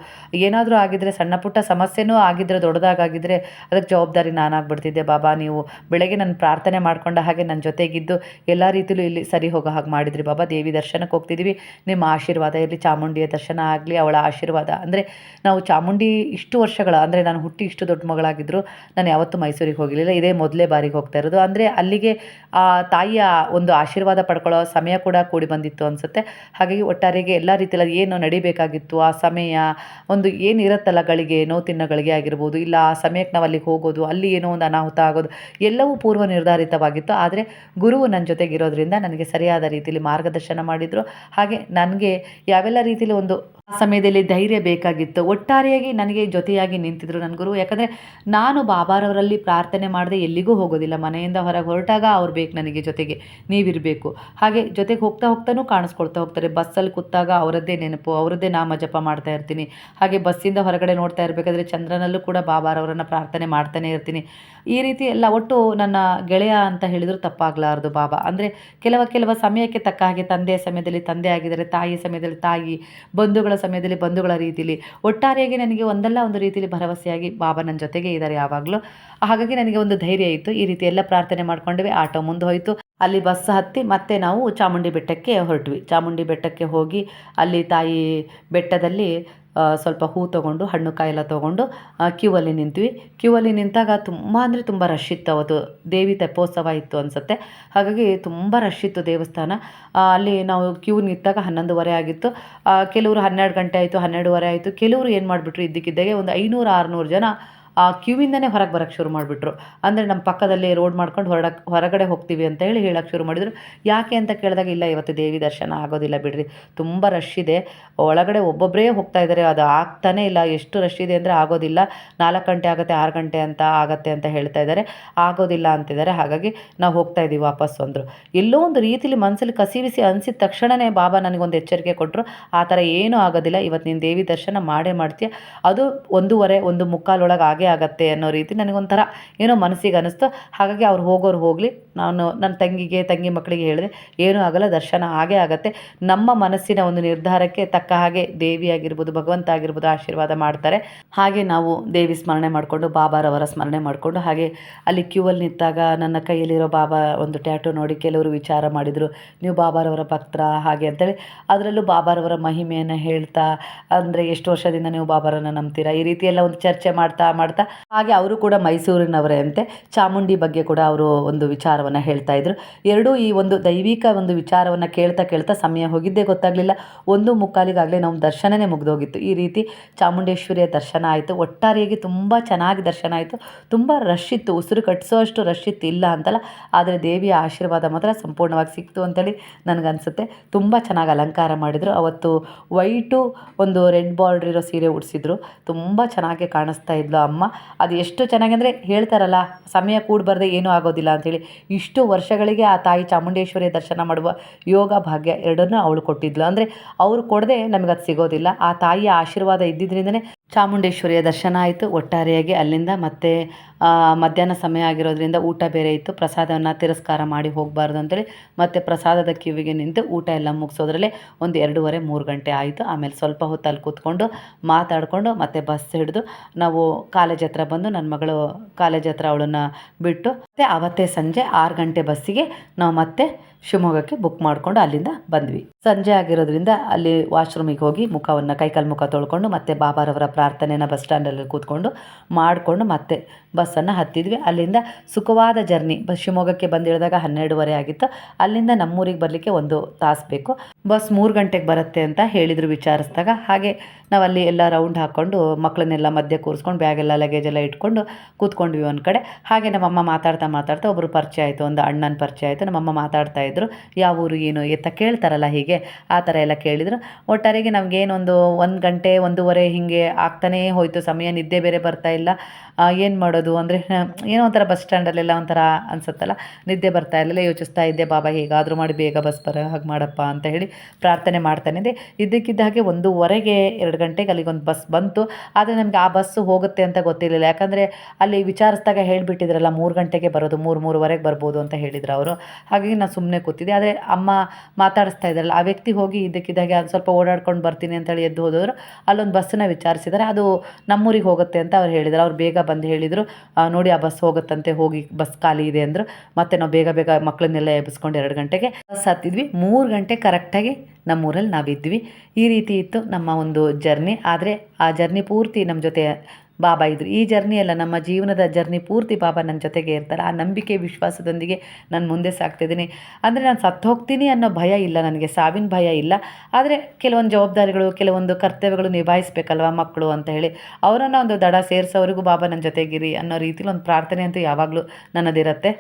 ಏನಾದರೂ ಆಗಿದ್ದರೆ ಸಣ್ಣ ಪುಟ್ಟ ಸಮಸ್ಯೆನೂ ಆಗಿದ್ದರೆ ದೊಡ್ಡದಾಗಿದ್ದರೆ ಅದಕ್ಕೆ ಜವಾಬ್ದಾರಿ ನಾನಾಗ್ಬಿಡ್ತಿದ್ದೆ ಬಾಬಾ. ನೀವು ಬೆಳಗ್ಗೆ ನಾನು ಪ್ರಾರ್ಥನೆ ಮಾಡಿಕೊಂಡ ಹಾಗೆ ನನ್ನ ಜೊತೆಗಿದ್ದು, ಎಲ್ಲ ರೀತಿಯಲ್ಲೂ ಇಲ್ಲಿ ಸರಿ ಹೋಗೋ ಹಾಗೆ ಮಾಡಿದ್ರಿ ಬಾಬಾ, ದೇವಿ ದರ್ಶನಕ್ಕೆ ಹೋಗ್ತಿದ್ದೀವಿ ನಿಮ್ಮ ಆಶೀರ್ವಾದ ಇರಲಿ, ಚಾಮುಂಡಿಯ ದರ್ಶನ ಆಗಲಿ, ಅವಳ ಆಶೀರ್ವಾದ. ಅಂದರೆ ನಾವು ಚಾಮುಂಡಿ ಇಷ್ಟು ವರ್ಷಗಳ, ಅಂದರೆ ನಾನು ಹುಟ್ಟಿ ಇಷ್ಟು ದೊಡ್ಡ ಮಗಳಾಗಿದ್ದರು ನಾನು ಯಾವತ್ತೂ ಮೈಸೂರಿಗೆ ಹೋಗಿರಲಿಲ್ಲ ಇದೇ ಮೊದಲೇ ಬಾರಿಗೆ ಹೋಗ್ತಾ ಇರೋದು. ಅಂದರೆ ಅಲ್ಲಿಗೆ ಆ ತಾಯಿಯ ಒಂದು ಆಶೀರ್ವಾದ ಪಡ್ಕೊಳ್ಳೋ ಸಮಯ ಕೂಡ ಕೂಡಿ ಬಂದಿತ್ತು ಅನಿಸುತ್ತೆ. ಹಾಗಾಗಿ ಒಟ್ಟಾರೆಗೆ ಎಲ್ಲ ರೀತಿಯಲ್ಲಿ ಏನು ನಡಿಬೇಕಾಗಿತ್ತು, ಆ ಸಮಯ, ಒಂದು ಏನಿರುತ್ತಲ್ಲ ಗಳಿಗೆ, ನೋವು ತಿನ್ನಗಳಿಗೆ ಆಗಿರ್ಬೋದು, ಇಲ್ಲ ಆ ಸಮಯಕ್ಕೆ ನಾವು ಅಲ್ಲಿಗೆ ಹೋಗೋದು, ಅಲ್ಲಿ ಏನೋ ಒಂದು ಅನಾಹುತ ಆಗೋದು, ಎಲ್ಲವೂ ಪೂರ್ವ ನಿರ್ಧಾರಿತವಾಗಿತ್ತು ಆದರೆ ಗುರುವು ನನ್ನ ಜೊತೆಗಿರೋದ್ರಿಂದ ನನಗೆ ಸರಿಯಾದ ರೀತಿಯಲ್ಲಿ ಮಾರ್ಗದರ್ಶನ ಮಾಡಿದರು. ಹಾಗೆ ನನಗೆ ಯಾವೆಲ್ಲ ರೀತಿಯಲ್ಲಿ ಒಂದು ಆ ಸಮಯದಲ್ಲಿ ಧೈರ್ಯ ಬೇಕಾಗಿತ್ತು, ಒಟ್ಟಾರೆಯಾಗಿ ನನಗೆ ಜೊತೆಯಾಗಿ ನಿಂತಿದ್ರು ನನ್ನ ಗುರು. ಯಾಕಂದರೆ ನಾನು ಬಾಬಾರವರಲ್ಲಿ ಪ್ರಾರ್ಥನೆ ಮಾಡದೆ ಎಲ್ಲಿಗೂ ಹೋಗೋದಿಲ್ಲ. ಮನೆಯಿಂದ ಹೊರಗೆ ಹೊರಟಾಗ ಅವ್ರು ಬೇಕು ನನಗೆ ಜೊತೆಗೆ, ನೀವಿರಬೇಕು. ಹಾಗೆ ಜೊತೆಗೆ ಹೋಗ್ತಾ ಹೋಗ್ತಾನೂ ಕಾಣಿಸ್ಕೊಳ್ತಾ ಹೋಗ್ತಾರೆ. ಬಸ್ಸಲ್ಲಿ ಕೂತಾಗ ಅವರದ್ದೇ ನೆನಪು, ಅವರದ್ದೇ ನಾಮ ಜಪ ಮಾಡ್ತಾ ಇರ್ತೀನಿ. ಹಾಗೆ ಬಸ್ಸಿಂದ ಹೊರಗಡೆ ನೋಡ್ತಾ ಇರಬೇಕಾದ್ರೆ ಚಂದ್ರನಲ್ಲೂ ಕೂಡ ಬಾಬಾರವರನ್ನು ಪ್ರಾರ್ಥನೆ ಮಾಡ್ತಾನೆ ಇರ್ತೀನಿ. ಈ ರೀತಿ ಎಲ್ಲ ಒಟ್ಟು ನನ್ನ ಗೆಳೆಯ ಅಂತ ಹೇಳಿದ್ರು ತಪ್ಪಾಗಲಾರ್ದು ಬಾಬಾ. ಅಂದರೆ ಕೆಲವ ಕೆಲವ ಸಮಯಕ್ಕೆ ತಕ್ಕ ಹಾಗೆ ತಂದೆಯ ಸಮಯದಲ್ಲಿ ತಂದೆ ಆಗಿದ್ದಾರೆ ತಾಯಿ ಸಮಯದಲ್ಲಿ ತಾಯಿ, ಬಂಧುಗಳ ಸಮಯದಲ್ಲಿ ಬಂಧುಗಳ ರೀತಿಲಿ. ಒಟ್ಟಾರೆಯಾಗಿ ನನಗೆ ಒಂದಲ್ಲ ಒಂದು ರೀತಿಯಲ್ಲಿ ಭರವಸೆಯಾಗಿ ಬಾಬಾ ನನ್ನ ಜೊತೆಗೆ ಇದ್ದಾರೆ ಯಾವಾಗಲೂ. ಹಾಗಾಗಿ ನನಗೆ ಒಂದು ಧೈರ್ಯ ಇತ್ತು. ಈ ರೀತಿ ಎಲ್ಲ ಪ್ರಾರ್ಥನೆ ಮಾಡ್ಕೊಂಡ್ವಿ, ಆಟೋ ಮುಂದೆ ಹೋಯಿತು. ಅಲ್ಲಿ ಬಸ್ ಹತ್ತಿ ಮತ್ತೆ ನಾವು ಚಾಮುಂಡಿ ಬೆಟ್ಟಕ್ಕೆ ಹೊರಟ್ವಿ. ಚಾಮುಂಡಿ ಬೆಟ್ಟಕ್ಕೆ ಹೋಗಿ ಅಲ್ಲಿ ತಾಯಿ ಬೆಟ್ಟದಲ್ಲಿ ಸ್ವಲ್ಪ ಹೂ ತೊಗೊಂಡು, ಹಣ್ಣು ಕಾಯಿ ಎಲ್ಲ ತೊಗೊಂಡು ಕ್ಯೂ ಅಲ್ಲಿ ನಿಂತ್ವಿ. ಕ್ಯೂ ಅಲ್ಲಿ ನಿಂತಾಗ ತುಂಬ ಅಂದರೆ ತುಂಬ ರಶ್ ಇತ್ತು ಅವತ್ತು. ದೇವಿ ತೆಪ್ಪೋತ್ಸವ ಇತ್ತು ಅನಿಸುತ್ತೆ. ಹಾಗಾಗಿ ತುಂಬ ರಶ್ ಇತ್ತು ದೇವಸ್ಥಾನ. ಅಲ್ಲಿ ನಾವು ಕ್ಯೂ ನಿಂತಾಗ ಹನ್ನೊಂದುವರೆ ಆಗಿತ್ತು. ಕೆಲವರು ಹನ್ನೆರಡು ಗಂಟೆ ಆಯಿತು, ಹನ್ನೆರಡುವರೆ ಆಯಿತು. ಕೆಲವರು ಏನು ಮಾಡಿಬಿಟ್ರು, ಇದ್ದಕ್ಕಿದ್ದಾಗೆ ಒಂದು ಐನೂರು, ಆರುನೂರು ಜನ ಆ ಕ್ಯೂವಿಂದನೇ ಹೊರಗೆ ಬರೋಕ್ಕೆ ಶುರು ಮಾಡಿಬಿಟ್ರು. ಅಂದರೆ ನಮ್ಮ ಪಕ್ಕದಲ್ಲಿ ರೋಡ್ ಮಾಡ್ಕೊಂಡು ಹೊರಡಕ್ಕೆ ಹೊರಗಡೆ ಹೋಗ್ತೀವಿ ಅಂತ ಹೇಳಿ ಹೇಳೋಕ್ಕೆ ಶುರು ಮಾಡಿದರು. ಯಾಕೆ ಅಂತ ಕೇಳಿದಾಗ, ಇಲ್ಲ, ಇವತ್ತು ದೇವಿ ದರ್ಶನ ಆಗೋದಿಲ್ಲ ಬಿಡ್ರಿ. ತುಂಬ ರಶ್ ಇದೆ. ಒಳಗಡೆ ಒಬ್ಬೊಬ್ಬರೇ ಹೋಗ್ತಾ ಇದ್ದಾರೆ. ಅದು ಆಗ್ತಾನೆ ಇಲ್ಲ. ಎಷ್ಟು ರಶ್ ಇದೆ ಅಂದರೆ ಆಗೋದಿಲ್ಲ. ನಾಲ್ಕು ಗಂಟೆ ಆಗುತ್ತೆ, ಆರು ಗಂಟೆ ಅಂತ ಆಗತ್ತೆ ಅಂತ ಹೇಳ್ತಾ ಇದ್ದಾರೆ. ಆಗೋದಿಲ್ಲ ಅಂತಿದ್ದಾರೆ. ಹಾಗಾಗಿ ನಾವು ಹೋಗ್ತಾ ಇದ್ದೀವಿ ವಾಪಸ್ಸು ಅಂದರು. ಎಲ್ಲೋ ಒಂದು ರೀತಿಲಿ ಮನಸ್ಸಲ್ಲಿ ಕಸಿವಿಸಿ ಅನಿಸಿದ ತಕ್ಷಣವೇ ಬಾಬಾ ನನಗೊಂದು ಎಚ್ಚರಿಕೆ ಕೊಟ್ಟರು ಆ ಥರ ಏನೂ ಆಗೋದಿಲ್ಲ. ಇವತ್ತು ನೀನು ದೇವಿ ದರ್ಶನ ಮಾಡೇ ಮಾಡ್ತೀಯ. ಅದು ಒಂದೂವರೆ, ಒಂದು ಮುಕ್ಕಾಲೊಳಗೆ ಆಗೇ ಆಗತ್ತೆ ಅನ್ನೋ ರೀತಿ ನನಗೊಂಥರ ಏನೋ ಮನಸ್ಸಿಗೆ ಅನ್ನಿಸ್ತು ಹಾಗಾಗಿ ಅವ್ರು ಹೋಗೋರು ಹೋಗಲಿ. ನಾನು ನನ್ನ ತಂಗಿಗೆ, ತಂಗಿ ಮಕ್ಕಳಿಗೆ ಹೇಳಿದೆ, ಏನೂ ಆಗಲ್ಲ, ದರ್ಶನ ಹಾಗೆ ಆಗತ್ತೆ. ನಮ್ಮ ಮನಸ್ಸಿನ ಒಂದು ನಿರ್ಧಾರಕ್ಕೆ ತಕ್ಕ ಹಾಗೆ ದೇವಿ ಆಗಿರ್ಬೋದು, ಭಗವಂತ ಆಗಿರ್ಬೋದು ಆಶೀರ್ವಾದ ಮಾಡ್ತಾರೆ. ಹಾಗೆ ನಾವು ದೇವಿ ಸ್ಮರಣೆ ಮಾಡಿಕೊಂಡು, ಬಾಬಾರವರ ಸ್ಮರಣೆ ಮಾಡಿಕೊಂಡು, ಹಾಗೆ ಅಲ್ಲಿ ಕ್ಯೂ ಅಲ್ಲಿ ನಿಂತಾಗ ನನ್ನ ಕೈಯಲ್ಲಿರೋ ಬಾಬಾ ಒಂದು ಟ್ಯಾಟು ನೋಡಿ ಕೆಲವರು ವಿಚಾರ ಮಾಡಿದರು. ನೀವು ಬಾಬಾರವರ ಭಕ್ತರ, ಹಾಗೆ ಅಂತೇಳಿ. ಅದರಲ್ಲೂ ಬಾಬಾರವರ ಮಹಿಮೆಯನ್ನು ಹೇಳ್ತಾ, ಅಂದರೆ ಎಷ್ಟು ವರ್ಷದಿಂದ ನೀವು ಬಾಬಾರನ್ನು ನಂಬ್ತೀರಾ? ಈ ರೀತಿಯೆಲ್ಲ ಒಂದು ಚರ್ಚೆ ಮಾಡ್ತಾ ಮಾಡ್ತಾ ಹಾಗೆ ಅವರು ಕೂಡ ಮೈಸೂರಿನವರೇ ಅಂತೆ. ಚಾಮುಂಡಿ ಬಗ್ಗೆ ಕೂಡ ಅವರು ಒಂದು ವಿಚಾರವನ್ನು ಹೇಳ್ತಾ ಇದ್ರು. ಎರಡೂ ಈ ಒಂದು ದೈವಿಕ ಒಂದು ವಿಚಾರವನ್ನು ಕೇಳ್ತಾ ಕೇಳ್ತಾ ಸಮಯ ಹೋಗಿದ್ದೇ ಗೊತ್ತಾಗಲಿಲ್ಲ. ಒಂದು ಮುಕ್ಕಾಲಿಗಾಗಲೇ ನಮ್ಮ ದರ್ಶನನೇ ಮುಗಿದೋಗಿತ್ತು. ಈ ರೀತಿ ಚಾಮುಂಡೇಶ್ವರಿಯ ದರ್ಶನ ಆಯಿತು. ಒಟ್ಟಾರೆಯಾಗಿ ತುಂಬ ಚೆನ್ನಾಗಿ ದರ್ಶನ ಆಯಿತು. ತುಂಬ ರಶ್ ಇತ್ತು. ಉಸಿರು ಕಟ್ಟಿಸೋ ಅಷ್ಟು ರಶ್ ಇತ್ತು ಇಲ್ಲ ಅಂತಲ್ಲ. ಆದರೆ ದೇವಿಯ ಆಶೀರ್ವಾದ ಮಾತ್ರ ಸಂಪೂರ್ಣವಾಗಿ ಸಿಕ್ತು ಅಂತೇಳಿ ನನಗನ್ಸುತ್ತೆ. ತುಂಬ ಚೆನ್ನಾಗಿ ಅಲಂಕಾರ ಮಾಡಿದರು. ಅವತ್ತು ವೈಟು ಒಂದು ರೆಡ್ ಬಾರ್ಡ್ರ್ ಇರೋ ಸೀರೆ ಉಡಿಸಿದ್ರು. ತುಂಬ ಚೆನ್ನಾಗಿ ಕಾಣಿಸ್ತಾ ಇದ್ಲು. ಅಮ್ಮ ಅದು ಎಷ್ಟು ಚೆನ್ನಾಗಿ ಹೇಳ್ತಾರಲ್ಲ, ಸಮಯ ಕೂಡಬಾರ್ದೆ ಏನೂ ಆಗೋದಿಲ್ಲ ಅಂಥೇಳಿ. ಇಷ್ಟು ವರ್ಷಗಳಿಗೆ ಆ ತಾಯಿ ಚಾಮುಂಡೇಶ್ವರಿಯ ದರ್ಶನ ಮಾಡುವ ಯೋಗ ಭಾಗ್ಯ ಎರಡನ್ನೂ ಅವಳು ಕೊಟ್ಟಿದ್ಲು. ಅಂದರೆ ಅವರು ಕೊಡದೆ ನಮಗದು ಸಿಗೋದಿಲ್ಲ. ಆ ತಾಯಿಯ ಆಶೀರ್ವಾದ ಇದ್ದಿದ್ದರಿಂದನೇ ಚಾಮುಂಡೇಶ್ವರಿಯ ದರ್ಶನ ಆಯಿತು. ಒಟ್ಟಾರೆಯಾಗಿ ಅಲ್ಲಿಂದ ಮತ್ತೆ ಮಧ್ಯಾಹ್ನ ಸಮಯ ಆಗಿರೋದ್ರಿಂದ ಊಟ ಬೇರೆ ಇತ್ತು. ಪ್ರಸಾದವನ್ನು ತಿರಸ್ಕಾರ ಮಾಡಿ ಹೋಗಬಾರ್ದು ಅಂತೇಳಿ ಮತ್ತೆ ಪ್ರಸಾದದ ಕಿವಿಗೆ ನಿಂತು ಊಟ ಎಲ್ಲ ಮುಗಿಸೋದ್ರಲ್ಲೇ ಒಂದು ಎರಡೂವರೆ, ಮೂರು ಗಂಟೆ ಆಯಿತು. ಆಮೇಲೆ ಸ್ವಲ್ಪ ಹೊತ್ತು ಅಲ್ಲಿ ಕೂತ್ಕೊಂಡು ಮಾತಾಡಿಕೊಂಡು ಮತ್ತೆ ಬಸ್ ಹಿಡಿದು ನಾವು ಕಾಲೇಜ್ ಹತ್ರ ಬಂದು ನನ್ನ ಮಗಳು ಕಾಲೇಜ್ ಹತ್ರ ಅವಳನ್ನು ಬಿಟ್ಟು ಮತ್ತೆ ಆವತ್ತೇ ಸಂಜೆ ಆರು ಗಂಟೆ ಬಸ್ಸಿಗೆ ನಾವು ಮತ್ತೆ ಶಿವಮೊಗ್ಗಕ್ಕೆ ಬುಕ್ ಮಾಡಿಕೊಂಡು ಅಲ್ಲಿಂದ ಬಂದ್ವಿ. ಸಂಜೆ ಆಗಿರೋದ್ರಿಂದ ಅಲ್ಲಿ ವಾಶ್ರೂಮಿಗೆ ಹೋಗಿ ಮುಖವನ್ನು, ಕೈಕಾಲು ಮುಖ ತೊಳ್ಕೊಂಡು ಮತ್ತೆ ಬಾಬಾರವರ ಪ್ರಾರ್ಥನೆನ ಬಸ್ ಸ್ಟ್ಯಾಂಡಲ್ಲಿ ಕೂತ್ಕೊಂಡು ಮಾಡಿಕೊಂಡು ಮತ್ತೆ ಬಸ್ಸನ್ನು ಹತ್ತಿದ್ವಿ. ಅಲ್ಲಿಂದ ಸುಖವಾದ ಜರ್ನಿ. ಬಸ್ ಶಿವಮೊಗ್ಗಕ್ಕೆ ಬಂದಿಳಿದಾಗ ಹನ್ನೆರಡುವರೆ ಆಗಿತ್ತು. ಅಲ್ಲಿಂದ ನಮ್ಮೂರಿಗೆ ಬರಲಿಕ್ಕೆ ಒಂದು ತಾಸು ಬೇಕು. ಬಸ್ ಮೂರು ಗಂಟೆಗೆ ಬರುತ್ತೆ ಅಂತ ಹೇಳಿದರು ವಿಚಾರಿಸಿದಾಗ. ಹಾಗೆ ನಾವಲ್ಲಿ ಎಲ್ಲ ರೌಂಡ್ ಹಾಕ್ಕೊಂಡು ಮಕ್ಕಳನ್ನೆಲ್ಲ ಮಧ್ಯೆ ಕೂರಿಸ್ಕೊಂಡು ಬ್ಯಾಗೆಲ್ಲ ಲಗೇಜ್ ಎಲ್ಲ ಇಟ್ಕೊಂಡು ಕೂತ್ಕೊಂಡ್ವಿ ಒಂದು ಕಡೆ. ಹಾಗೆ ನಮ್ಮಮ್ಮ ಮಾತಾಡ್ತಾ ಮಾತಾಡ್ತಾ ಒಬ್ಬರು ಪರಿಚಯ ಆಯಿತು. ಒಂದು ಅಣ್ಣನ ಪರಿಚಯ ಆಯಿತು. ನಮ್ಮಮ್ಮ ಮಾತಾಡ್ತಾ ಇದ್ದರು ಯಾವ ಊರು, ಏನು ಎತ್ತ ಕೇಳ್ತಾರಲ್ಲ ಹೀಗೆ ಆ ಥರ ಎಲ್ಲ ಕೇಳಿದರು. ಒಟ್ಟಾರೆಗೆ ನಮಗೇನೊಂದು ಒಂದು ಗಂಟೆ, ಒಂದೂವರೆ ಹೀಗೆ ಆಗ್ತಾನೇ ಹೋಯಿತು ಸಮಯ ನಿದ್ದೆ ಬೇರೆ ಬರ್ತಾ ಇಲ್ಲ. ಏನು ಮಾಡೋದು? ಅಂದರೆ ಏನೋ ಒಂಥರ ಬಸ್ ಸ್ಟ್ಯಾಂಡಲ್ಲೆಲ್ಲ ಒಂಥರ ಅನಿಸುತ್ತಲ್ಲ? ನಿದ್ದೆ ಬರ್ತಾ ಇರಲಿಲ್ಲ, ಯೋಚಿಸ್ತಾ ಇದ್ದೆ, ಬಾಬಾ, ಹೇಗಾದರೂ ಮಾಡಿ, ಬೇಗ ಬಸ್ ಬರೋ, ಹಾಗೆ ಮಾಡಪ್ಪ ಅಂತ ಹೇಳಿ ಪ್ರಾರ್ಥನೆ ಮಾಡ್ತಾನೆ ಇದೆ ಇದ್ದಕ್ಕಿದ್ದ ಹಾಗೆ ಒಂದೂವರೆಗೆ ಎರಡು ಗಂಟೆಗೆ ಅಲ್ಲಿಗೊಂದು ಬಸ್ ಬಂತು. ಆದರೆ ನಮಗೆ ಆ ಬಸ್ಸು ಹೋಗುತ್ತೆ ಅಂತ ಗೊತ್ತಿರಲಿಲ್ಲ. ಯಾಕಂದರೆ ಅಲ್ಲಿ ವಿಚಾರಿಸಿದಾಗ ಹೇಳಿಬಿಟ್ಟಿದ್ರಲ್ಲ, ಮೂರು ಗಂಟೆಗೆ ಬರೋದು, ಮೂರು, ಮೂರುವರೆಗೆ ಬರ್ಬೋದು ಅಂತ ಹೇಳಿದ್ರು ಅವರು. ಹಾಗಾಗಿ ನಾನು ಸುಮ್ಮನೆ ಕೂತಿದ್ದೆ. ಆದರೆ ಅಮ್ಮ ಮಾತಾಡಿಸ್ತಾ ಇದ್ದಾರಲ್ಲ ಆ ವ್ಯಕ್ತಿ ಹೋಗಿ ಇದ್ದಕ್ಕಿದ್ದಾಗೆ ಅದು ಸ್ವಲ್ಪ ಓಡಾಡ್ಕೊಂಡು ಬರ್ತೀನಿ ಅಂತೇಳಿ ಎದ್ದು ಹೋದವರು, ಅಲ್ಲೊಂದು ಬಸ್ಸನ್ನ ವಿಚಾರಿಸಿದ್ದಾರೆ ಅದು ನಮ್ಮೂರಿಗೆ ಹೋಗುತ್ತೆ ಅಂತ ಅವ್ರು ಹೇಳಿದ್ರು. ಅವ್ರು ಬೇಗ ಬಂದು ಹೇಳಿದರು ನೋಡಿ ಆ ಬಸ್ ಹೋಗುತ್ತಂತೆ, ಹೋಗಿ ಬಸ್ ಖಾಲಿ ಇದೆ ಅಂದರು. ಮತ್ತು ನಾವು ಬೇಗ ಬೇಗ ಮಕ್ಕಳನ್ನೆಲ್ಲ ಎಬ್ಬಿಸ್ಕೊಂಡು ಎರಡು ಗಂಟೆಗೆ ಬಸ್ ಹತ್ತಿದ್ವಿ. ಮೂರು ಗಂಟೆ ಕರೆಕ್ಟಾಗಿ ನಮ್ಮೂರಲ್ಲಿ ನಾವಿದ್ವಿ. ಈ ರೀತಿ ಇತ್ತು ನಮ್ಮ ಒಂದು ಜರ್ನಿ. ಆದರೆ ಆ ಜರ್ನಿ ಪೂರ್ತಿ ನಮ್ಮ ಜೊತೆ ಬಾಬಾ ಇದ್ರು. ಈ ಜರ್ನಿ ಅಲ್ಲ, ನಮ್ಮ ಜೀವನದ ಜರ್ನಿ ಪೂರ್ತಿ ಬಾಬಾ ನನ್ನ ಜೊತೆಗೆ ಇರ್ತಾರೆ. ಆ ನಂಬಿಕೆ, ವಿಶ್ವಾಸದೊಂದಿಗೆ ನಾನು ಮುಂದೆ ಸಾಗ್ತಿದ್ದೀನಿ ಅಂದರೆ ನಾನು ಸತ್ತು ಹೋಗ್ತೀನಿ ಅನ್ನೋ ಭಯ ಇಲ್ಲ ನನಗೆ, ಸಾವಿನ ಭಯ ಇಲ್ಲ. ಆದರೆ ಕೆಲವೊಂದು ಜವಾಬ್ದಾರಿಗಳು, ಕೆಲವೊಂದು ಕರ್ತವ್ಯಗಳು ನಿಭಾಯಿಸ್ಬೇಕಲ್ವ ಮಕ್ಕಳು ಅಂತ ಹೇಳಿ, ಅವರನ್ನು ಒಂದು ದಡ ಸೇರಿಸೋವರೆಗೂ ಬಾಬಾ ನನ್ನ ಜೊತೆಗಿರಿ ಅನ್ನೋ ರೀತಿಲಿ ಒಂದು ಪ್ರಾರ್ಥನೆ ಅಂತೂ ಯಾವಾಗಲೂ ನನ್ನದಿರುತ್ತೆ.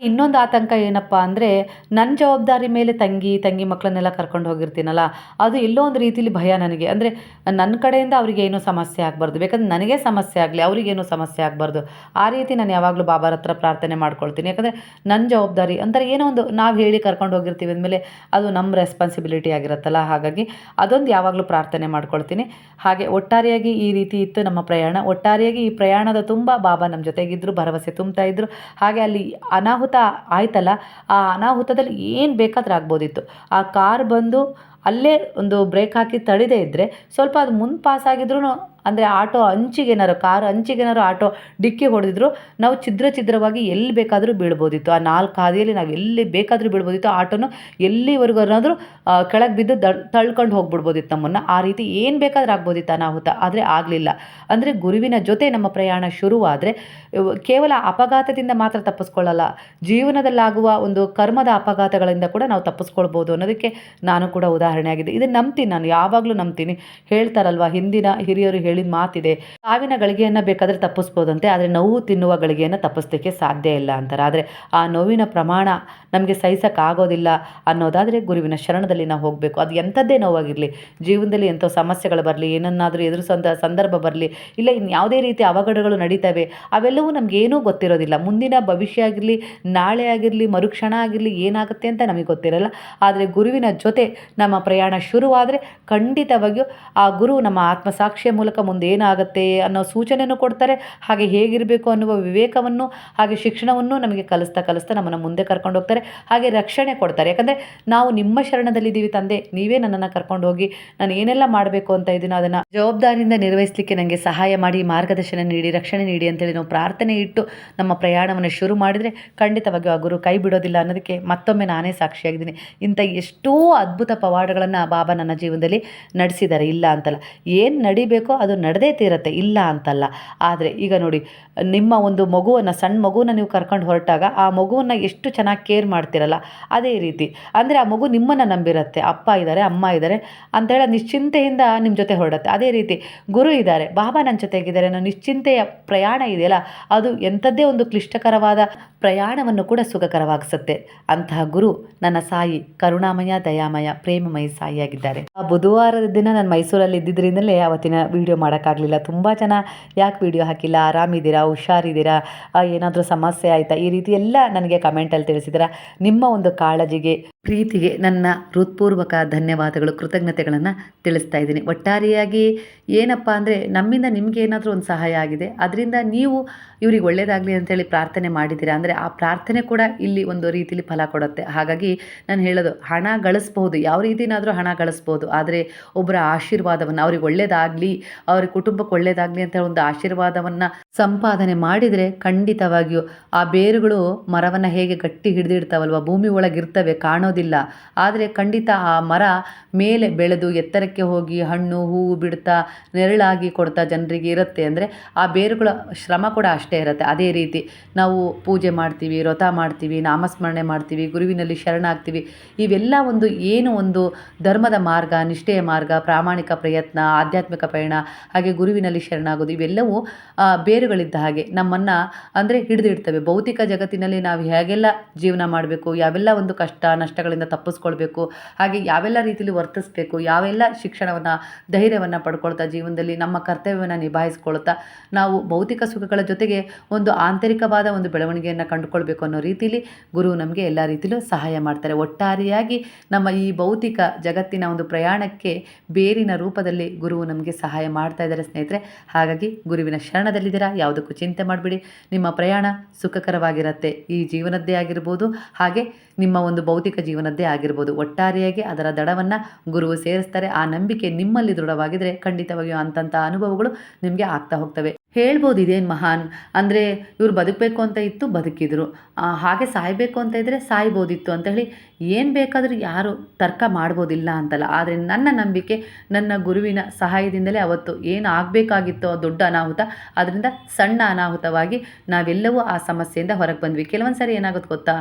ಇನ್ನೊಂದು ಆತಂಕ ಏನಪ್ಪ ಅಂದರೆ ನನ್ನ ಜವಾಬ್ದಾರಿ ಮೇಲೆ ತಂಗಿ ತಂಗಿ ಮಕ್ಕಳನ್ನೆಲ್ಲ ಕರ್ಕೊಂಡು ಹೋಗಿರ್ತೀನಲ್ಲ, ಅದು ಎಲ್ಲೋ ಒಂದು ರೀತಿಲಿ ಭಯ ನನಗೆ. ಅಂದರೆ ನನ್ನ ಕಡೆಯಿಂದ ಅವ್ರಿಗೆ ಏನೂ ಸಮಸ್ಯೆ ಆಗಬಾರ್ದು. ಬೇಕಂದ್ರೆ ನನಗೆ ಸಮಸ್ಯೆ ಆಗಲಿ ಅವ್ರಿಗೇನೂ ಸಮಸ್ಯೆ ಆಗಬಾರ್ದು. ಆ ರೀತಿ ನಾನು ಯಾವಾಗಲೂ ಬಾಬಾರ ಹತ್ರ ಪ್ರಾರ್ಥನೆ ಮಾಡ್ಕೊಳ್ತೀನಿ. ಯಾಕಂದರೆ ನನ್ನ ಜವಾಬ್ದಾರಿ ಅಂದರೆ ಏನೋ ಒಂದು ನಾವು ಹೇಳಿ ಕರ್ಕೊಂಡು ಹೋಗಿರ್ತೀವಿ ಅಂದಮೇಲೆ ಅದು ನಮ್ಮ ರೆಸ್ಪಾನ್ಸಿಬಿಲಿಟಿ ಆಗಿರುತ್ತಲ್ಲ. ಹಾಗಾಗಿ ಅದೊಂದು ಯಾವಾಗಲೂ ಪ್ರಾರ್ಥನೆ ಮಾಡ್ಕೊಳ್ತೀನಿ. ಹಾಗೆ ಒಟ್ಟಾರೆಯಾಗಿ ಈ ರೀತಿ ಇತ್ತು ನಮ್ಮ ಪ್ರಯಾಣ. ಒಟ್ಟಾರೆಯಾಗಿ ಈ ಪ್ರಯಾಣದ ತುಂಬ ಬಾಬಾ ನಮ್ಮ ಜೊತೆಗಿದ್ದರು ಭರವಸೆ ತುಂಬ್ತಾ ಇದ್ದರು ಹಾಗೆ ಅಲ್ಲಿ ಅನಾಹುತ ಆಯ್ತಲ್ಲ, ಆ ಅನಾಹುತದಲ್ಲಿ ಏನು ಬೇಕಾದ್ರೂ ಆಗ್ಬೋದಿತ್ತು. ಆ ಕಾರ್ ಬಂದು ಅಲ್ಲೇ ಒಂದು ಬ್ರೇಕ್ ಹಾಕಿ ತಡೆದೇ ಇದ್ದರೆ ಸ್ವಲ್ಪ ಅದು ಮುಂದೆ ಪಾಸ್ ಆಗಿದ್ರೂ ಅಂದರೆ ಆಟೋ ಅಂಚಿಗೇನಾರು ಕಾರು ಅಂಚಿಗೇನಾರು ಆಟೋ ಡಿಕ್ಕಿ ಹೊಡೆದಿದ್ರು, ನಾವು ಛಿದ್ರ ಛಿದ್ರವಾಗಿ ಎಲ್ಲಿ ಬೇಕಾದರೂ ಬೀಳ್ಬೋದಿತ್ತು. ಆ ನಾಲ್ಕು ಹಾದಿಯಲ್ಲಿ ನಾವು ಎಲ್ಲಿ ಬೇಕಾದರೂ ಬೀಳ್ಬೋದಿತ್ತು. ಆಟೋನು ಎಲ್ಲಿವರೆಗೂ ಏನಾದರೂ ಕೆಳಗೆ ಬಿದ್ದು ದ, ತಳ್ಕೊಂಡು ಹೋಗ್ಬಿಡ್ಬೋದಿತ್ತು ನಮ್ಮನ್ನು. ಆ ರೀತಿ ಏನು ಬೇಕಾದ್ರೂ ಆಗ್ಬೋದಿತ್ತು ಅನಾಹುತ. ಆದರೆ ಆಗಲಿಲ್ಲ. ಅಂದರೆ ಗುರುವಿನ ಜೊತೆ ನಮ್ಮ ಪ್ರಯಾಣ ಶುರುವಾದರೆ ಕೇವಲ ಅಪಘಾತದಿಂದ ಮಾತ್ರ ತಪ್ಪಿಸ್ಕೊಳ್ಳಲ್ಲ, ಜೀವನದಲ್ಲಾಗುವ ಒಂದು ಕರ್ಮದ ಅಪಘಾತಗಳಿಂದ ಕೂಡ ನಾವು ತಪ್ಪಿಸ್ಕೊಳ್ಬೋದು ಅನ್ನೋದಕ್ಕೆ ನಾನು ಕೂಡ ಉದಾಹರಣೆ ಆಗಿದೆ ಇದನ್ನು ನಂಬ್ತೀನಿ ನಾನು, ಯಾವಾಗಲೂ ನಂಬ್ತೀನಿ. ಹೇಳ್ತಾರಲ್ವ, ಹಿಂದಿನ ಹಿರಿಯರು ಹೇಳಿದ ಮಾತಿದೆ. ಸಾವಿನ ಗಳಿಗೆಯನ್ನು ಬೇಕಾದರೆ ತಪ್ಪಿಸ್ಬೋದಂತೆ, ಆದರೆ ನೋವು ತಿನ್ನುವ ಗಳಿಗೆಯನ್ನು ತಪ್ಪಿಸ್ಲಿಕ್ಕೆ ಸಾಧ್ಯ ಇಲ್ಲ ಅಂತಾರೆ. ಆದರೆ ಆ ನೋವಿನ ಪ್ರಮಾಣ ನಮಗೆ ಸಹಿಸೋಕ್ಕಾಗೋದಿಲ್ಲ ಅನ್ನೋದಾದರೆ ಗುರುವಿನ ಶರಣದಲ್ಲಿ ನಾವು ಹೋಗಬೇಕು. ಅದು ಎಂಥದ್ದೇ ನೋವಾಗಿರಲಿ, ಜೀವನದಲ್ಲಿ ಎಂಥ ಸಮಸ್ಯೆಗಳು ಬರಲಿ, ಏನನ್ನಾದರೂ ಎದುರಿಸೋಂಥ ಸಂದರ್ಭ ಬರಲಿ, ಇಲ್ಲ ಇನ್ನು ಯಾವುದೇ ರೀತಿ ಅವಘಡಗಳು ನಡೀತವೆ, ಅವೆಲ್ಲವೂ ನಮಗೇನೂ ಗೊತ್ತಿರೋದಿಲ್ಲ. ಮುಂದಿನ ಭವಿಷ್ಯ ಆಗಿರಲಿ, ನಾಳೆ ಆಗಿರಲಿ, ಮರುಕ್ಷಣ ಆಗಿರಲಿ, ಏನಾಗುತ್ತೆ ಅಂತ ನಮಗೆ ಗೊತ್ತಿರಲ್ಲ. ಆದರೆ ಗುರುವಿನ ಜೊತೆ ನಮ್ಮ ಪ್ರಯಾಣ ಶುರುವಾದರೆ ಖಂಡಿತವಾಗಿಯೂ ಆ ಗುರು ನಮ್ಮ ಆತ್ಮಸಾಕ್ಷಿಯ ಮೂಲಕ ಮುಂದೆ ಏನಾಗುತ್ತೆ ಅನ್ನೋ ಸೂಚನೆಯನ್ನು ಕೊಡ್ತಾರೆ. ಹಾಗೆ ಹೇಗಿರಬೇಕು ಅನ್ನುವ ವಿವೇಕವನ್ನು, ಹಾಗೆ ಶಿಕ್ಷಣವನ್ನು ನಮಗೆ ಕಲಿಸ್ತಾ ಕಲಿಸ್ತಾ ನಮ್ಮನ್ನು ಮುಂದೆ ಕರ್ಕೊಂಡು ಹೋಗ್ತಾರೆ. ಹಾಗೆ ರಕ್ಷಣೆ ಕೊಡ್ತಾರೆ. ಯಾಕಂದರೆ ನಾವು ನಿಮ್ಮ ಶರಣದಲ್ಲಿದ್ದೀವಿ ತಂದೆ, ನೀವೇ ನನ್ನನ್ನು ಕರ್ಕೊಂಡು ಹೋಗಿ ನಾನು ಏನೆಲ್ಲ ಮಾಡಬೇಕು ಅಂತ ಇದ್ದೀನೋ ಅದನ್ನು ಜವಾಬ್ದಾರಿಯಿಂದ ನಿರ್ವಹಿಸಲಿಕ್ಕೆ ನನಗೆ ಸಹಾಯ ಮಾಡಿ, ಮಾರ್ಗದರ್ಶನ ನೀಡಿ, ರಕ್ಷಣೆ ನೀಡಿ ಅಂತೇಳಿ ನಾವು ಪ್ರಾರ್ಥನೆ ಇಟ್ಟು ನಮ್ಮ ಪ್ರಯಾಣವನ್ನು ಶುರು ಮಾಡಿದರೆ ಖಂಡಿತವಾಗಿಯೂ ಆ ಗುರು ಕೈ ಬಿಡೋದಿಲ್ಲ ಅನ್ನೋದಕ್ಕೆ ಮತ್ತೊಮ್ಮೆ ನಾನೇ ಸಾಕ್ಷಿಯಾಗಿದ್ದೀನಿ. ಇಂಥ ಎಷ್ಟೋ ಅದ್ಭುತ ಪವಾಡಗಳನ್ನು ಬಾಬಾ ನನ್ನ ಜೀವನದಲ್ಲಿ ನಡೆಸಿದ್ದಾರೆ ಇಲ್ಲ ಅಂತಲ್ಲ. ಏನು ನಡಿಬೇಕೋ ಅದು ನಡೆದೇ ತೀರತ್ತೆ, ಇಲ್ಲ ಅಂತಲ್ಲ. ಆದರೆ ಈಗ ನೋಡಿ, ನಿಮ್ಮ ಒಂದು ಮಗುವನ್ನು ಸಣ್ಣ ಮಗುವನ್ನು ನೀವು ಕರ್ಕೊಂಡು ಹೊರಟಾಗ ಆ ಮಗುವನ್ನು ಎಷ್ಟು ಚೆನ್ನಾಗಿ ಕೇರ್ ಮಾಡ್ತಿರಲ್ಲ, ಅದೇ ರೀತಿ. ಅಂದರೆ ಆ ಮಗು ನಿಮ್ಮನ್ನು ನಂಬಿರುತ್ತೆ. ಅಪ್ಪ ಇದ್ದಾರೆ ಅಮ್ಮ ಇದ್ದಾರೆ ಅಂತೇಳಿ ನಿಶ್ಚಿಂತೆಯಿಂದ ನಿಮ್ಮ ಜೊತೆ ಹೊರಡುತ್ತೆ. ಅದೇ ರೀತಿ ಗುರು ಇದ್ದಾರೆ ಬಾಬಾ ನನ್ನ ಜೊತೆಗಿದ್ದಾರೆ ಅನ್ನೋ ನಿಶ್ಚಿಂತೆಯ ಪ್ರಯಾಣ ಇದೆಯಲ್ಲ, ಅದು ಎಂಥದ್ದೇ ಒಂದು ಕ್ಲಿಷ್ಟಕರವಾದ ಪ್ರಯಾಣವನ್ನು ಕೂಡ ಸುಖಕರವಾಗಿಸುತ್ತೆ. ಅಂತಹ ಗುರು ನನ್ನ ಸಾಯಿ ಕರುಣಾಮಯ, ದಯಾಮಯ, ಪ್ರೇಮಮಯ ಸಾಯಿಯಾಗಿದ್ದಾರೆ. ಆ ಬುಧವಾರದ ದಿನ ನಾನು ಮೈಸೂರಲ್ಲಿ ಇದ್ದಿದ್ದರಿಂದಲೇ ಅವತ್ತಿನ ವಿಡಿಯೋ ಮಾಡೋಕ್ಕಾಗಲಿಲ್ಲ. ತುಂಬ ಜನ ಯಾಕೆ ವಿಡಿಯೋ ಹಾಕಿಲ್ಲ? ಆರಾಮಿದ್ದೀರಾ? ಹುಷಾರಿದ್ದೀರಾ? ಏನಾದರೂ ಸಮಸ್ಯೆ ಆಯಿತಾ? ಈ ರೀತಿ ಎಲ್ಲ ನನಗೆ ಕಮೆಂಟಲ್ಲಿ ತಿಳಿಸಿದ್ದೀರಾ ನಿಮ್ಮ ಒಂದು ಕಾಳಜಿಗೆ, ಪ್ರೀತಿಗೆ ನನ್ನ ಹೃತ್ಪೂರ್ವಕ ಧನ್ಯವಾದಗಳು, ಕೃತಜ್ಞತೆಗಳನ್ನು ತಿಳಿಸ್ತಾ ಇದ್ದೀನಿ. ಒಟ್ಟಾರೆಯಾಗಿ ಏನಪ್ಪ ಅಂದರೆ, ನಮ್ಮಿಂದ ನಿಮಗೆ ಏನಾದರೂ ಒಂದು ಸಹಾಯ ಆಗಿದೆ, ಅದರಿಂದ ನೀವು ಇವ್ರಿಗೆ ಒಳ್ಳೆಯದಾಗಲಿ ಅಂತೇಳಿ ಪ್ರಾರ್ಥನೆ ಮಾಡಿದ್ದೀರಾ ಅಂದರೆ, ಆ ಪ್ರಾರ್ಥನೆ ಕೂಡ ಇಲ್ಲಿ ಒಂದು ರೀತಿಲಿ ಫಲ ಕೊಡುತ್ತೆ. ಹಾಗಾಗಿ ನಾನು ಹೇಳೋದು, ಹಣ ಗಳಿಸ್ಬೋದು ಯಾವ ರೀತಿನಾದರೂ ಹಣ ಗಳಿಸ್ಬೋದು ಆದರೆ, ಒಬ್ಬರ ಆಶೀರ್ವಾದವನ್ನು, ಅವ್ರಿಗೆ ಒಳ್ಳೇದಾಗಲಿ ಅವ್ರ ಕುಟುಂಬಕ್ಕೆ ಒಳ್ಳೇದಾಗಲಿ ಅಂತ ಒಂದು ಆಶೀರ್ವಾದವನ್ನು ಸಂಪಾದನೆ ಮಾಡಿದರೆ ಖಂಡಿತವಾಗಿಯೂ ಆ ಬೇರುಗಳು ಮರವನ್ನು ಹೇಗೆ ಗಟ್ಟಿ ಹಿಡಿದಿಡ್ತಾವಲ್ವ, ಭೂಮಿ ಒಳಗಿರ್ತವೆ ಕಾಣೋದಿಲ್ಲ. ಆದರೆ ಖಂಡಿತ ಆ ಮರ ಮೇಲೆ ಬೆಳೆದು ಎತ್ತರಕ್ಕೆ ಹೋಗಿ ಹಣ್ಣು, ಹೂವು ಬಿಡ್ತಾ ನೆರಳಾಗಿ ಕೊಡ್ತಾ ಜನರಿಗೆ ಇರುತ್ತೆ. ಅಂದರೆ ಆ ಬೇರುಗಳ ಶ್ರಮ ಕೂಡ ಅಷ್ಟೇ ಇರುತ್ತೆ. ಅದೇ ರೀತಿ ನಾವು ಪೂಜೆ ಮಾಡ್ತೀವಿ, ವ್ರತ ಮಾಡ್ತೀವಿ, ನಾಮಸ್ಮರಣೆ ಮಾಡ್ತೀವಿ, ಗುರುವಿನಲ್ಲಿ ಶರಣಾಗ್ತೀವಿ. ಇವೆಲ್ಲ ಒಂದು ಏನು ಒಂದು ಧರ್ಮದ ಮಾರ್ಗ, ನಿಷ್ಠೆಯ ಮಾರ್ಗ, ಪ್ರಾಮಾಣಿಕ ಪ್ರಯತ್ನ, ಆಧ್ಯಾತ್ಮಿಕ ಪಯಣ ಹಾಗೆ ಗುರುವಿನಲ್ಲಿ ಶರಣಾಗೋದು ಇವೆಲ್ಲವೂ ಬೇರುಗಳಿದ್ದ ಹಾಗೆ ನಮ್ಮನ್ನು ಅಂದರೆ ಹಿಡಿದಿಡ್ತವೆ ಭೌತಿಕ ಜಗತ್ತಿನಲ್ಲಿ ನಾವು ಹೇಗೆಲ್ಲ ಜೀವನ ಮಾಡಬೇಕು, ಯಾವೆಲ್ಲ ಒಂದು ಕಷ್ಟ, ನಷ್ಟಗಳಿಂದ ತಪ್ಪಿಸ್ಕೊಳ್ಬೇಕು, ಹಾಗೆ ಯಾವೆಲ್ಲ ರೀತಿಯಲ್ಲಿ ವರ್ತಿಸ್ಬೇಕು, ಯಾವೆಲ್ಲ ಶಿಕ್ಷಣವನ್ನು, ಧೈರ್ಯವನ್ನು ಪಡ್ಕೊಳ್ತಾ ಜೀವನದಲ್ಲಿ, ನಮ್ಮ ಕರ್ತವ್ಯವನ್ನು ನಿಭಾಯಿಸ್ಕೊಳ್ತಾ ನಾವು ಭೌತಿಕ ಸುಖಗಳ ಜೊತೆಗೆ ಒಂದು ಆಂತರಿಕವಾದ ಒಂದು ಬೆಳವಣಿಗೆಯನ್ನು ಕಂಡುಕೊಳ್ಬೇಕು ಅನ್ನೋ ರೀತಿಯಲ್ಲಿ ಗುರು ನಮಗೆ ಎಲ್ಲ ರೀತಿಯಲ್ಲೂ ಸಹಾಯ ಮಾಡ್ತಾರೆ. ಒಟ್ಟಾರೆಯಾಗಿ ನಮ್ಮ ಈ ಭೌತಿಕ ಜಗತ್ತಿನ ಒಂದು ಪ್ರಯಾಣಕ್ಕೆ ಬೇರಿನ ರೂಪದಲ್ಲಿ ಗುರುವು ನಮಗೆ ಸಹಾಯ ಮಾಡ್ತಾ ಇದ್ದಾರೆ ಸ್ನೇಹಿತರೆ. ಹಾಗಾಗಿ ಗುರುವಿನ ಶರಣದಲ್ಲಿದ್ದೀರಾ? ಯಾವುದಕ್ಕೂ ಚಿಂತೆ ಮಾಡಬೇಡಿ. ನಿಮ್ಮ ಪ್ರಯಾಣ ಸುಖಕರವಾಗಿರುತ್ತೆ. ಈ ಜೀವನದ್ದೇ ಆಗಿರ್ಬೋದು. ಹಾಗೆ ನಿಮ್ಮ ಒಂದು ಭೌತಿಕ ಜೀವನದ್ದೇ ಆಗಿರ್ಬೋದು. ಒಟ್ಟಾರೆಯಾಗಿ ಅದರ ದಡವನ್ನು ಗುರುವು ಸೇರಿಸ್ತಾರೆ. ಆ ನಂಬಿಕೆ ನಿಮ್ಮಲ್ಲಿ ದೃಢವಾಗಿದ್ದರೆ ಖಂಡಿತವಾಗಿಯೂ ಅಂತಂಥ ಅನುಭವಗಳು ನಿಮಗೆ ಆಗ್ತಾ ಹೋಗ್ತವೆ. ಹೇಳ್ಬೋದು ಇದೇನು ಮಹಾನ್? ಅಂದರೆ ಇವ್ರು ಬದುಕಬೇಕು ಅಂತ ಇತ್ತು, ಬದುಕಿದ್ರು. ಹಾಗೆ ಸಾಯಬೇಕು ಅಂತ ಇದ್ದರೆ ಸಾಯ್ಬೋದಿತ್ತು ಅಂತ ಹೇಳಿ ಏನು ಬೇಕಾದರೂ ಯಾರು ತರ್ಕ ಮಾಡ್ಬೋದಿಲ್ಲ ಅಂತಲ್ಲ. ಆದರೆ ನನ್ನ ನಂಬಿಕೆ, ನನ್ನ ಗುರುವಿನ ಸಹಾಯದಿಂದಲೇ ಅವತ್ತು ಏನು ಆಗಬೇಕಾಗಿತ್ತೋ ದೊಡ್ಡ ಅನಾಹುತ, ಅದರಿಂದ ಸಣ್ಣ ಅನಾಹುತವಾಗಿ ನಾವೆಲ್ಲವೂ ಆ ಸಮಸ್ಯೆಯಿಂದ ಹೊರಗೆ ಬಂದ್ವಿ. ಕೆಲವೊಂದು ಸಾರಿ ಏನಾಗುತ್ತೆ ಗೊತ್ತಾ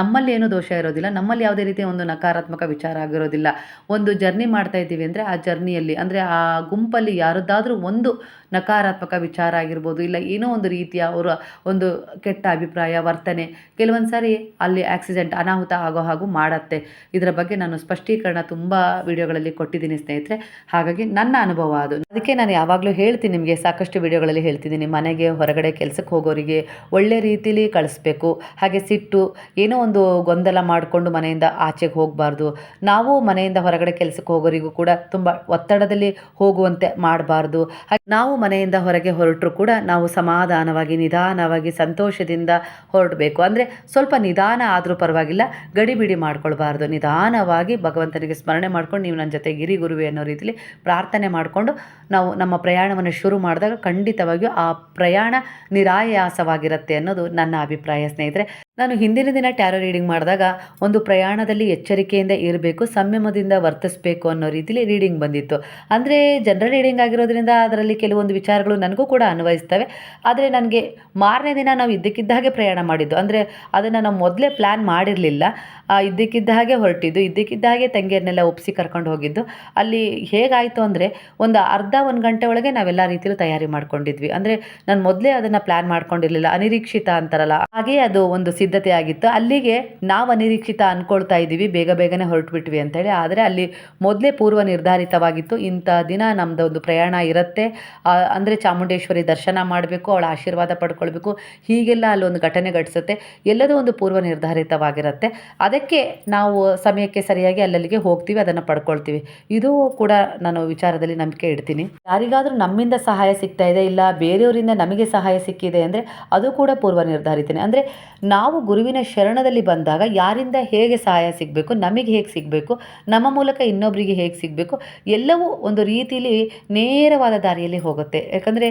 ನಮ್ಮಲ್ಲಿ ಏನೂ ದೋಷ ಇರೋದಿಲ್ಲ. ನಮ್ಮಲ್ಲಿ ಯಾವುದೇ ರೀತಿಯ ಒಂದು ನಕಾರಾತ್ಮಕ ವಿಚಾರ ಆಗಿರೋದಿಲ್ಲ. ಒಂದು ಜರ್ನಿ ಮಾಡ್ತಾ ಇದ್ದೀವಿ ಅಂದರೆ ಆ ಜರ್ನಿಯಲ್ಲಿ ಅಂದರೆ ಆ ಗುಂಪಲ್ಲಿ ಯಾರದ್ದಾದರೂ ಒಂದು ನಕಾರಾತ್ಮಕ ವಿಚಾರ ಆಗಿರ್ಬೋದು, ಇಲ್ಲ ಏನೋ ಒಂದು ರೀತಿಯ ಅವರ ಒಂದು ಕೆಟ್ಟ ಅಭಿಪ್ರಾಯ, ವರ್ತನೆ, ಕೆಲವೊಂದು ಸಾರಿ ಅಲ್ಲಿ ಆಕ್ಸಿಡೆಂಟ್ ಅನಾಹುತ ಆಗೋ ಹಾಗೂ ಮಾಡತ್ತೆ. ಇದರ ಬಗ್ಗೆ ನಾನು ಸ್ಪಷ್ಟೀಕರಣ ತುಂಬ ವಿಡಿಯೋಗಳಲ್ಲಿ ಕೊಟ್ಟಿದ್ದೀನಿ ಸ್ನೇಹಿತರೆ. ಹಾಗಾಗಿ ನನ್ನ ಅನುಭವ ಅದು. ಅದಕ್ಕೆ ನಾನು ಯಾವಾಗಲೂ ಹೇಳ್ತೀನಿ ನಿಮಗೆ, ಸಾಕಷ್ಟು ವಿಡಿಯೋಗಳಲ್ಲಿ ಹೇಳ್ತಿದ್ದೀನಿ ಮನೆಗೆ, ಹೊರಗಡೆ, ಕೆಲಸಕ್ಕೆ ಹೋಗೋರಿಗೆ ಒಳ್ಳೆ ರೀತಿಲಿ ಕಳಿಸ್ಬೇಕು. ಹಾಗೆ ಸಿಟ್ಟು, ಏನೋ ಒಂದು ಗೊಂದಲ ಮಾಡಿಕೊಂಡು ಮನೆಯಿಂದ ಆಚೆಗೆ ಹೋಗಬಾರ್ದು. ನಾವು ಮನೆಯಿಂದ ಹೊರಗಡೆ ಕೆಲಸಕ್ಕೆ ಹೋಗೋರಿಗೂ ಕೂಡ ತುಂಬ ಒತ್ತಡದಲ್ಲಿ ಹೋಗುವಂತೆ ಮಾಡಬಾರ್ದು. ಹಾಗೆ ನಾವು ಮನೆಯಿಂದ ಹೊರಗೆ ಹೊರಟರೂ ಕೂಡ ನಾವು ಸಮಾಧಾನವಾಗಿ, ನಿಧಾನವಾಗಿ, ಸಂತೋಷದಿಂದ ಹೊರಡಬೇಕು. ಅಂದರೆ ಸ್ವಲ್ಪ ನಿಧಾನ ಆದರೂ ಪರವಾಗಿಲ್ಲ, ಗಡಿಬಿಡಿ ಮಾಡ್ಕೊಳ್ಬಾರ್ದು. ನಿಧಾನವಾಗಿ ಭಗವಂತನಿಗೆ ಸ್ಮರಣೆ ಮಾಡ್ಕೊಂಡು ನೀವು ನನ್ನ ಜೊತೆ ಗಿರಿ ಗುರುವೆ ಅನ್ನೋ ರೀತಿಯಲ್ಲಿ ಪ್ರಾರ್ಥನೆ ಮಾಡಿಕೊಂಡು ನಾವು ನಮ್ಮ ಪ್ರಯಾಣವನ್ನು ಶುರು ಮಾಡಿದಾಗ ಖಂಡಿತವಾಗಿಯೂ ಆ ಪ್ರಯಾಣ ನಿರಾಯಾಸವಾಗಿರುತ್ತೆ ಅನ್ನೋದು ನನ್ನ ಅಭಿಪ್ರಾಯ ಸ್ನೇಹಿತರೆ. ನಾನು ಹಿಂದಿನ ದಿನ ಟ್ಯಾರೋ ರೀಡಿಂಗ್ ಮಾಡಿದಾಗ ಒಂದು ಪ್ರಯಾಣದಲ್ಲಿ ಎಚ್ಚರಿಕೆಯಿಂದ ಇರಬೇಕು, ಸಂಯಮದಿಂದ ವರ್ತಿಸಬೇಕು ಅನ್ನೋ ರೀತಿಲಿ ರೀಡಿಂಗ್ ಬಂದಿತ್ತು. ಅಂದರೆ ಜನರಲ್ ರೀಡಿಂಗ್ ಆಗಿರೋದ್ರಿಂದ ಅದರಲ್ಲಿ ಕೆಲವೊಂದು ವಿಚಾರಗಳು ನನಗೂ ಕೂಡ ಅನ್ವಯಿಸ್ತವೆ. ಆದರೆ ನನಗೆ ಮಾರನೇ ದಿನ ನಾವು ಇದ್ದಕ್ಕಿದ್ದ ಹಾಗೆ ಪ್ರಯಾಣ ಮಾಡಿದ್ದು. ಅಂದರೆ ಅದನ್ನು ನಾವು ಮೊದಲೇ ಪ್ಲ್ಯಾನ್ ಮಾಡಿರಲಿಲ್ಲ. ಇದ್ದಕ್ಕಿದ್ದ ಹಾಗೆ ಹೊರಟಿದ್ದು, ಇದ್ದಕ್ಕಿದ್ದ ಹಾಗೆ ತಂಗಿಯರನ್ನೆಲ್ಲ ಒಪ್ಪಿಸಿ ಕರ್ಕೊಂಡು ಹೋಗಿದ್ದು. ಅಲ್ಲಿ ಹೇಗಾಯಿತು ಅಂದರೆ ಒಂದು ಅರ್ಧ ಒಂದು ಗಂಟೆ ಒಳಗೆ ನಾವೆಲ್ಲ ರೀತಿಯಲ್ಲೂ ತಯಾರಿ ಮಾಡ್ಕೊಂಡಿದ್ವಿ. ಅಂದರೆ ನಾನು ಮೊದಲೇ ಅದನ್ನು ಪ್ಲ್ಯಾನ್ ಮಾಡ್ಕೊಂಡಿರಲಿಲ್ಲ. ಅನಿರೀಕ್ಷಿತ ಅಂತಾರಲ್ಲ, ಹಾಗೆ ಅದು ಒಂದು ಸಿದ್ಧತೆ ಆಗಿತ್ತು ಅಲ್ಲಿಗೆ ನಾವು ಅನಿರೀಕ್ಷಿತ ಅಂದ್ಕೊಳ್ತಾ ಇದ್ದೀವಿ, ಬೇಗ ಬೇಗನೆ ಹೊರಟುಬಿಟ್ವಿ ಅಂತೇಳಿ. ಆದರೆ ಅಲ್ಲಿ ಮೊದಲೇ ಪೂರ್ವ ನಿರ್ಧಾರಿತವಾಗಿತ್ತು. ಇಂಥ ದಿನ ನಮ್ಮದು ಒಂದು ಪ್ರಯಾಣ ಇರುತ್ತೆ. ಅಂದರೆ ಚಾಮುಂಡೇಶ್ವರಿ ದರ್ಶನ ಮಾಡಬೇಕು, ಅವಳ ಆಶೀರ್ವಾದ ಪಡ್ಕೊಳ್ಬೇಕು. ಹೀಗೆಲ್ಲ ಅಲ್ಲೊಂದು ಘಟನೆ ಘಟಿಸುತ್ತೆ. ಎಲ್ಲದೂ ಒಂದು ಪೂರ್ವ ನಿರ್ಧಾರಿತವಾಗಿರುತ್ತೆ. ಅದಕ್ಕೆ ನಾವು ಸಮಯಕ್ಕೆ ಸರಿಯಾಗಿ ಅಲ್ಲಲ್ಲಿಗೆ ಹೋಗ್ತೀವಿ, ಅದನ್ನು ಪಡ್ಕೊಳ್ತೀವಿ. ಇದು ಕೂಡ ನಾನು ವಿಚಾರದಲ್ಲಿ ನಂಬಿಕೆ ಇಡ್ತೀನಿ. ಯಾರಿಗಾದರೂ ನಮ್ಮಿಂದ ಸಹಾಯ ಸಿಗ್ತಾ ಇದೆ, ಇಲ್ಲ ಬೇರೆಯವರಿಂದ ನಮಗೆ ಸಹಾಯ ಸಿಕ್ಕಿದೆ ಅಂದರೆ ಅದು ಕೂಡ ಪೂರ್ವ ನಿರ್ಧಾರಿತನೇ. ಅಂದರೆ ನಾವು ಗುರುವಿನ ಶರಣದಲ್ಲಿ ಬಂದಾಗ ಯಾರಿಂದ ಹೇಗೆ ಸಹಾಯ ಸಿಗಬೇಕು, ನಮಗೆ ಹೇಗೆ ಸಿಗಬೇಕು, ನಮ್ಮ ಮೂಲಕ ಇನ್ನೊಬ್ಬರಿಗೆ ಹೇಗೆ ಸಿಗಬೇಕು, ಎಲ್ಲವೂ ಒಂದು ರೀತಿಯಲ್ಲಿ ನೇರವಾದ ದಾರಿಯಲ್ಲಿ ಹೋಗುತ್ತೆ. ಯಾಕಂದರೆ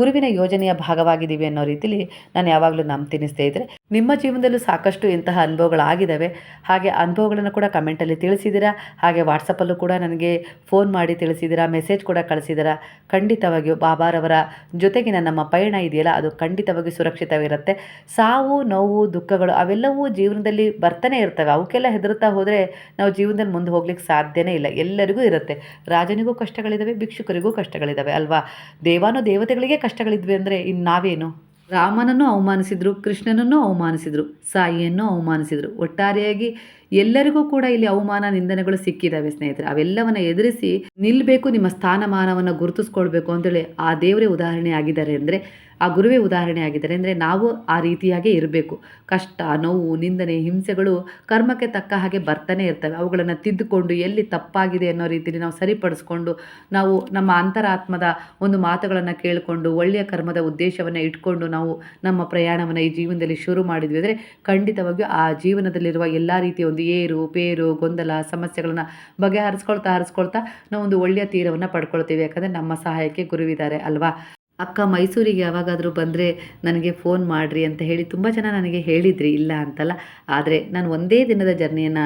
ಗುರುವಿನ ಯೋಜನೆಯ ಭಾಗವಾಗಿದ್ದೀವಿ ಅನ್ನೋ ರೀತಿಲಿ ನಾನು ಯಾವಾಗಲೂ ನಂಬ್ತೀನಿ ಸ್ನೇಹಿತರೆ. ನಿಮ್ಮ ಜೀವನದಲ್ಲೂ ಸಾಕಷ್ಟು ಇಂತಹ ಅನುಭವಗಳಾಗಿದ್ದಾವೆ. ಹಾಗೆ ಅನುಭವಗಳನ್ನು ಕೂಡ ಕಮೆಂಟಲ್ಲಿ ತಿಳಿಸಿದ್ದೀರಾ? ಹಾಗೆ ವಾಟ್ಸಪ್ಪಲ್ಲೂ ಕೂಡ ನನಗೆ ಫೋನ್ ಮಾಡಿ ತಿಳಿಸಿದ್ದೀರಾ? ಮೆಸೇಜ್ ಕೂಡ ಕಳಿಸಿದ್ದೀರಾ? ಖಂಡಿತವಾಗಿಯೂ ಬಾಬಾರವರ ಜೊತೆಗಿನ ನಮ್ಮ ಪಯಣ ಇದೆಯಲ್ಲ, ಅದು ಖಂಡಿತವಾಗಿಯೂ ಸುರಕ್ಷಿತವಿರುತ್ತೆ. ಸಾವು ನೋವು ದುಃಖಗಳು ಅವೆಲ್ಲವೂ ಜೀವನದಲ್ಲಿ ಬರ್ತಾನೆ ಇರ್ತವೆ. ಅವಕ್ಕೆಲ್ಲ ಹೆದರ್ತಾ ಹೋದರೆ ನಾವು ಜೀವನದಲ್ಲಿ ಮುಂದೆ ಹೋಗ್ಲಿಕ್ಕೆ ಸಾಧ್ಯನೇ ಇಲ್ಲ. ಎಲ್ಲರಿಗೂ ಇರುತ್ತೆ. ರಾಜನಿಗೂ ಕಷ್ಟಗಳಿದ್ದಾವೆ ಭಿಕ್ಷುಕರಿಗೂ ಕಷ್ಟಗಳಿದ್ದಾವೆ ಅಲ್ವಾ? ದೇವಾನು ದೇವತೆಗಳಿಗೆ ಕಷ್ಟಗಳಿದ್ವಿ ಅಂದರೆ ಇನ್ನು ನಾವೇನು? ರಾಮನನ್ನು ಅವಮಾನಿಸಿದ್ರು, ಕೃಷ್ಣನನ್ನು ಅವಮಾನಿಸಿದ್ರು, ಸಾಯಿಯನ್ನು ಅವಮಾನಿಸಿದ್ರು. ಒಟ್ಟಾರೆಯಾಗಿ ಎಲ್ಲರಿಗೂ ಕೂಡ ಇಲ್ಲಿ ಅವಮಾನ, ನಿಂದನೆಗಳು ಸಿಕ್ಕಿದ್ದಾವೆ ಸ್ನೇಹಿತರೆ. ಅವೆಲ್ಲವನ್ನ ಎದುರಿಸಿ ನಿಲ್ಲಬೇಕು ನಿಮ್ಮ ಸ್ಥಾನಮಾನವನ್ನು ಗುರುತಿಸ್ಕೊಳ್ಬೇಕು ಅಂತೇಳಿ ಆ ದೇವರೇ ಉದಾಹರಣೆ ಆಗಿದ್ದಾರೆ ಅಂದರೆ ಆ ಗುರುವೇ ಉದಾಹರಣೆ ಆಗಿದ್ದಾರೆ. ಅಂದರೆ ನಾವು ಆ ರೀತಿಯಾಗೇ ಇರಬೇಕು. ಕಷ್ಟ, ನೋವು, ನಿಂದನೆ, ಹಿಂಸೆಗಳು ಕರ್ಮಕ್ಕೆ ತಕ್ಕ ಹಾಗೆ ಬರ್ತಾನೆ ಇರ್ತವೆ. ಅವುಗಳನ್ನು ತಿದ್ದುಕೊಂಡು ಎಲ್ಲಿ ತಪ್ಪಾಗಿದೆ ಅನ್ನೋ ರೀತಿಯಲ್ಲಿ ನಾವು ಸರಿಪಡಿಸ್ಕೊಂಡು, ನಾವು ನಮ್ಮ ಅಂತರಾತ್ಮದ ಒಂದು ಮಾತುಗಳನ್ನು ಕೇಳಿಕೊಂಡು, ಒಳ್ಳೆಯ ಕರ್ಮದ ಉದ್ದೇಶವನ್ನು ಇಟ್ಕೊಂಡು ನಾವು ನಮ್ಮ ಪ್ರಯಾಣವನ್ನು ಈ ಜೀವನದಲ್ಲಿ ಶುರು ಮಾಡಿದ್ವಿ ಅಂದರೆ ಖಂಡಿತವಾಗಿಯೂ ಆ ಜೀವನದಲ್ಲಿರುವ ಎಲ್ಲ ರೀತಿಯ ಒಂದು ಏರು, ಪೇರು, ಗೊಂದಲ, ಸಮಸ್ಯೆಗಳನ್ನು ಬಗೆಹರಿಸ್ಕೊಳ್ತಾ, ಹರಿಸ್ಕೊಳ್ತಾ ನಾವು ಒಂದು ಒಳ್ಳೆಯ ತೀರವನ್ನು ಪಡ್ಕೊಳ್ತೀವಿ. ಯಾಕಂದರೆ ನಮ್ಮ ಸಹಾಯಕ್ಕೆ ಗುರುವಿದ್ದಾರೆ ಅಲ್ವಾ? ಅಕ್ಕ ಮೈಸೂರಿಗೆ ಯಾವಾಗಾದರೂ ಬಂದರೆ ನನಗೆ ಫೋನ್ ಮಾಡಿರಿ ಅಂತ ಹೇಳಿ ತುಂಬ ಜನ ನನಗೆ ಹೇಳಿದ್ರಿ ಇಲ್ಲ ಅಂತಲ್ಲ. ಆದರೆ ನಾನು ಒಂದೇ ದಿನದ ಜರ್ನಿಯನ್ನು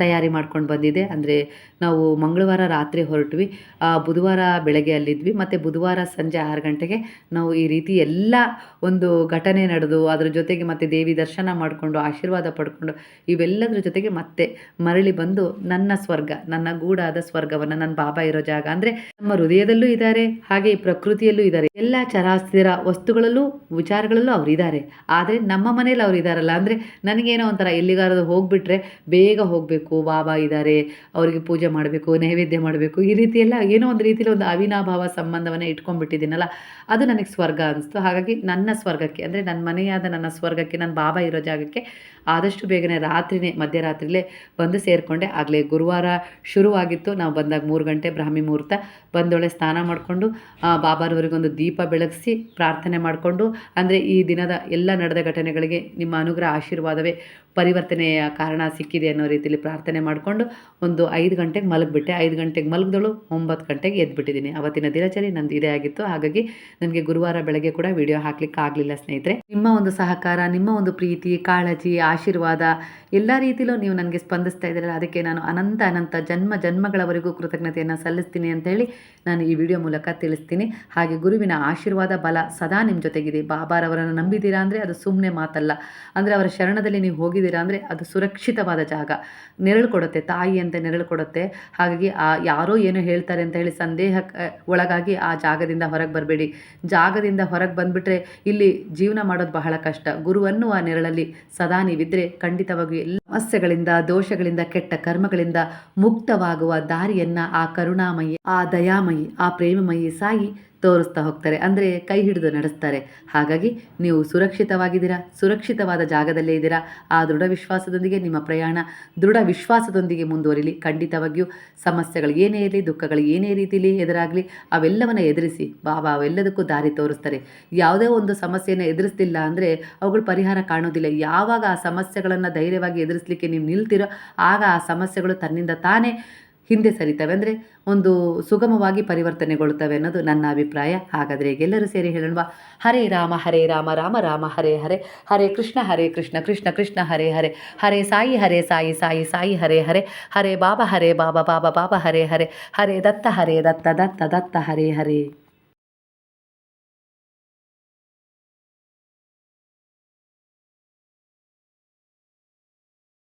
ತಯಾರಿ ಮಾಡ್ಕೊಂಡು ಬಂದಿದೆ. ಅಂದರೆ ನಾವು ಮಂಗಳವಾರ ರಾತ್ರಿ ಹೊರಟ್ವಿ. ಬುಧವಾರ ಬೆಳಗ್ಗೆ ಅಲ್ಲಿದ್ವಿ. ಮತ್ತು ಬುಧವಾರ ಸಂಜೆ ಆರು ಗಂಟೆಗೆ ನಾವು ಈ ರೀತಿ ಎಲ್ಲ ಒಂದು ಘಟನೆ ನಡೆದು, ಅದ್ರ ಜೊತೆಗೆ ಮತ್ತು ದೇವಿ ದರ್ಶನ ಮಾಡಿಕೊಂಡು, ಆಶೀರ್ವಾದ ಪಡ್ಕೊಂಡು, ಇವೆಲ್ಲದರ ಜೊತೆಗೆ ಮತ್ತೆ ಮರಳಿ ಬಂದು ನನ್ನ ಸ್ವರ್ಗ, ನನ್ನ ಗೂಡಾದ ಸ್ವರ್ಗವನ್ನು ನನ್ನ ಬಾಬಾ ಇರೋ ಜಾಗ. ಅಂದರೆ ನಮ್ಮ ಹೃದಯದಲ್ಲೂ ಇದ್ದಾರೆ ಹಾಗೆ ಈ ಪ್ರಕೃತಿಯಲ್ಲೂ ಇದ್ದಾರೆ ಎಲ್ಲ ಚರಾಸ್ತಿರ ವಸ್ತುಗಳಲ್ಲೂ, ವಿಚಾರಗಳಲ್ಲೂ ಅವ್ರು ಇದ್ದಾರೆ ಆದರೆ ನಮ್ಮ ಮನೇಲಿ ಅವ್ರು ಇದ್ದಾರಲ್ಲ ಅಂದರೆ ನನಗೇನೋ ಒಂಥರ ಎಲ್ಲಿಗಾರದು ಹೋಗಿಬಿಟ್ರೆ ಬೇಗ ಹೋಗಬೇಕು, ಬಾಬಾ ಇದ್ದಾರೆ ಅವರಿಗೆ ಪೂಜೆ ಮಾಡಬೇಕು, ನೈವೇದ್ಯ ಮಾಡಬೇಕು, ಈ ರೀತಿ ಎಲ್ಲ ಏನೋ ಒಂದು ರೀತಿಯಲ್ಲಿ ಒಂದು ಅವಿನಾಭಾವ ಸಂಬಂಧವನ್ನು ಇಟ್ಕೊಂಡ್ಬಿಟ್ಟಿದ್ದೀನಲ್ಲ, ಅದು ನನಗೆ ಸ್ವರ್ಗ ಅನಿಸ್ತು. ಹಾಗಾಗಿ ನನ್ನ ಸ್ವರ್ಗಕ್ಕೆ, ಅಂದರೆ ನನ್ನ ಮನೆಯಾದ ನನ್ನ ಸ್ವರ್ಗಕ್ಕೆ ನನ್ನ ಬಾಬಾ ಇರೋ ಜಾಗಕ್ಕೆ ಆದಷ್ಟು ಬೇಗನೆ ರಾತ್ರಿನೇ, ಮಧ್ಯರಾತ್ರಿಲೇ ಬಂದು ಸೇರಿಕೊಂಡೆ. ಆಗಲೇ ಗುರುವಾರ ಶುರುವಾಗಿತ್ತು. ನಾವು ಬಂದಾಗ ಮೂರು ಗಂಟೆ ಬ್ರಾಹ್ಮಿ ಮುಹೂರ್ತ. ಬಂದೊಳೆ ಸ್ನಾನ ಮಾಡಿಕೊಂಡು ಬಾಬಾರವರಿಗೊಂದು ದೀಪ ಬೆಳಗಿಸಿ ಪ್ರಾರ್ಥನೆ ಮಾಡಿಕೊಂಡು, ಅಂದರೆ ಈ ದಿನದ ಎಲ್ಲ ನಡೆದ ಘಟನೆಗಳಿಗೆ ನಿಮ್ಮ ಅನುಗ್ರಹ, ಆಶೀರ್ವಾದವೇ ಪರಿವರ್ತನೆಯ ಕಾರಣ ಸಿಕ್ಕಿದೆ ಅನ್ನೋ ರೀತಿಯಲ್ಲಿ ಪ್ರಾರ್ಥನೆ ಮಾಡಿಕೊಂಡು ಒಂದು ಐದು ಗಂಟೆಗೆ ಮಲಗಿಬಿಟ್ಟೆ. ಐದು ಗಂಟೆಗೆ ಮಲಗಿದಳು, ಒಂಬತ್ತು ಗಂಟೆಗೆ ಎದ್ಬಿಟ್ಟಿದ್ದೀನಿ. ಅವತ್ತಿನ ದಿನಚರಿ ನಂದು ಇದೇ ಆಗಿತ್ತು. ಹಾಗಾಗಿ ನನಗೆ ಗುರುವಾರ ಬೆಳಗ್ಗೆ ಕೂಡ ವಿಡಿಯೋ ಹಾಕ್ಲಿಕ್ಕೆ ಆಗಲಿಲ್ಲ ಸ್ನೇಹಿತರೆ. ನಿಮ್ಮ ಒಂದು ಸಹಕಾರ, ನಿಮ್ಮ ಒಂದು ಪ್ರೀತಿ, ಕಾಳಜಿ, ಆಶೀರ್ವಾದ ಎಲ್ಲ ರೀತಿಯಲ್ಲೂ ನೀವು ನನಗೆ ಸ್ಪಂದಿಸ್ತಾ ಇದ್ದೀರಲ್ಲ, ಅದಕ್ಕೆ ನಾನು ಅನಂತ ಅನಂತ ಜನ್ಮ ಜನ್ಮಗಳವರೆಗೂ ಕೃತಜ್ಞತೆಯನ್ನು ಸಲ್ಲಿಸ್ತೀನಿ ಅಂತ ಹೇಳಿ ನಾನು ಈ ವಿಡಿಯೋ ಮೂಲಕ ತಿಳಿಸ್ತೀನಿ. ಹಾಗೆ ಗುರುವಿನ ಆಶೀರ್ವಾದ ಬಲ ಸದಾ ನಿಮ್ಮ ಜೊತೆಗಿದೆ. ಬಾಬಾರವರನ್ನು ನಂಬಿದ್ದೀರಾ ಅಂದರೆ ಅದು ಸುಮ್ಮನೆ ಮಾತಲ್ಲ. ಅಂದರೆ ಅವರ ಶರಣದಲ್ಲಿ ನೀವು ಹೋಗಿದ್ದೀರಾ ಅಂದರೆ ಅದು ಸುರಕ್ಷಿತವಾದ ಜಾಗ. ನೆರಳು ಕೊಡುತ್ತೆ, ತಾಯಿ ಅಂತ ನೆರಳು ಕೊಡುತ್ತೆ. ಹಾಗಾಗಿ ಆ ಯಾರೋ ಏನೋ ಹೇಳ್ತಾರೆ ಅಂತ ಹೇಳಿ ಸಂದೇಹ ಒಳಗಾಗಿ ಆ ಜಾಗದಿಂದ ಹೊರಗೆ ಬರಬೇಡಿ. ಜಾಗದಿಂದ ಹೊರಗೆ ಬಂದುಬಿಟ್ರೆ ಇಲ್ಲಿ ಜೀವನ ಮಾಡೋದು ಬಹಳ ಕಷ್ಟ. ಗುರುವನ್ನು ಆ ನೆರಳಲ್ಲಿ ಸದಾ ನೀವಿದ್ದರೆ ಖಂಡಿತವಾಗಿಯೂ ಎಲ್ಲ ಸಮಸ್ಯೆಗಳಿಂದ, ದೋಷಗಳಿಂದ, ಕೆಟ್ಟ ಕರ್ಮಗಳಿಂದ ಮುಕ್ತವಾಗುವ ದಾರಿಯನ್ನು ಆ ಕರುಣಾಮಯಿ, ಆ ದಯಾಮಯಿ ಆ ಪ್ರೇಮಮಯಿ ಸಾಯಿ ತೋರಿಸ್ತಾ ಹೋಗ್ತಾರೆ. ಅಂದರೆ ಕೈ ಹಿಡಿದು ನಡೆಸ್ತಾರೆ. ಹಾಗಾಗಿ ನೀವು ಸುರಕ್ಷಿತವಾಗಿದ್ದೀರಾ? ಸುರಕ್ಷಿತವಾದ ಜಾಗದಲ್ಲೇ ಇದ್ದೀರಾ? ಆ ದೃಢ ವಿಶ್ವಾಸದೊಂದಿಗೆ, ನಿಮ್ಮ ಪ್ರಯಾಣ ದೃಢ ವಿಶ್ವಾಸದೊಂದಿಗೆ ಮುಂದುವರಿಲಿ. ಖಂಡಿತವಾಗಿಯೂ ಸಮಸ್ಯೆಗಳು ಏನೇ ಇರಲಿ, ದುಃಖಗಳು ಏನೇ ರೀತಿಯಲ್ಲಿ ಎದುರಾಗಲಿ, ಅವೆಲ್ಲವನ್ನು ಎದುರಿಸಿ ಬಾಬಾ ಅವೆಲ್ಲದಕ್ಕೂ ದಾರಿ ತೋರಿಸ್ತಾರೆ. ಯಾವುದೇ ಒಂದು ಸಮಸ್ಯೆಯನ್ನು ಎದುರಿಸ್ತಿಲ್ಲ ಅಂದರೆ ಅವುಗಳು ಪರಿಹಾರ ಕಾಣೋದಿಲ್ಲ ಯಾವಾಗ ಆ ಸಮಸ್ಯೆಗಳನ್ನು ಧೈರ್ಯವಾಗಿ ಎದುರಿಸಲಿಕ್ಕೆ ನೀವು ನಿಲ್ತಿರೋ, ಆಗ ಆ ಸಮಸ್ಯೆಗಳು ತನ್ನಿಂದ ತಾನೇ ಹಿಂದೆ ಸರಿತವೆ. ಅಂದರೆ ಒಂದು ಸುಗಮವಾಗಿ ಪರಿವರ್ತನೆಗೊಳ್ಳುತ್ತವೆ ಅನ್ನೋದು ನನ್ನ ಅಭಿಪ್ರಾಯ. ಹಾಗಾದರೆ ಎಲ್ಲರೂ ಸೇರಿ ಹೇಳೋಣ ಹರೇ ರಾಮ ಹರೇ ರಾಮ ರಾಮ ರಾಮ, ಹರೇ ಹರೇ. ಹರೇ ಕೃಷ್ಣ ಹರೇ ಕೃಷ್ಣ ಕೃಷ್ಣ ಕೃಷ್ಣ, ಹರೇ ಹರೇ. ಹರೇ ಸಾಯಿ ಹರೇ ಸಾಯಿ ಸಾಯಿ ಸಾಯಿ, ಹರೇ ಹರೇ. ಹರೇ ಬಾಬಾ ಹರೇ ಬಾಬಾ ಬಾಬಾ ಬಾಬಾ, ಹರೇ ಹರೇ. ಹರೇ ದತ್ತ ಹರೇ ದತ್ತ ದತ್ತ ದತ್ತ, ಹರೇ ಹರೇ.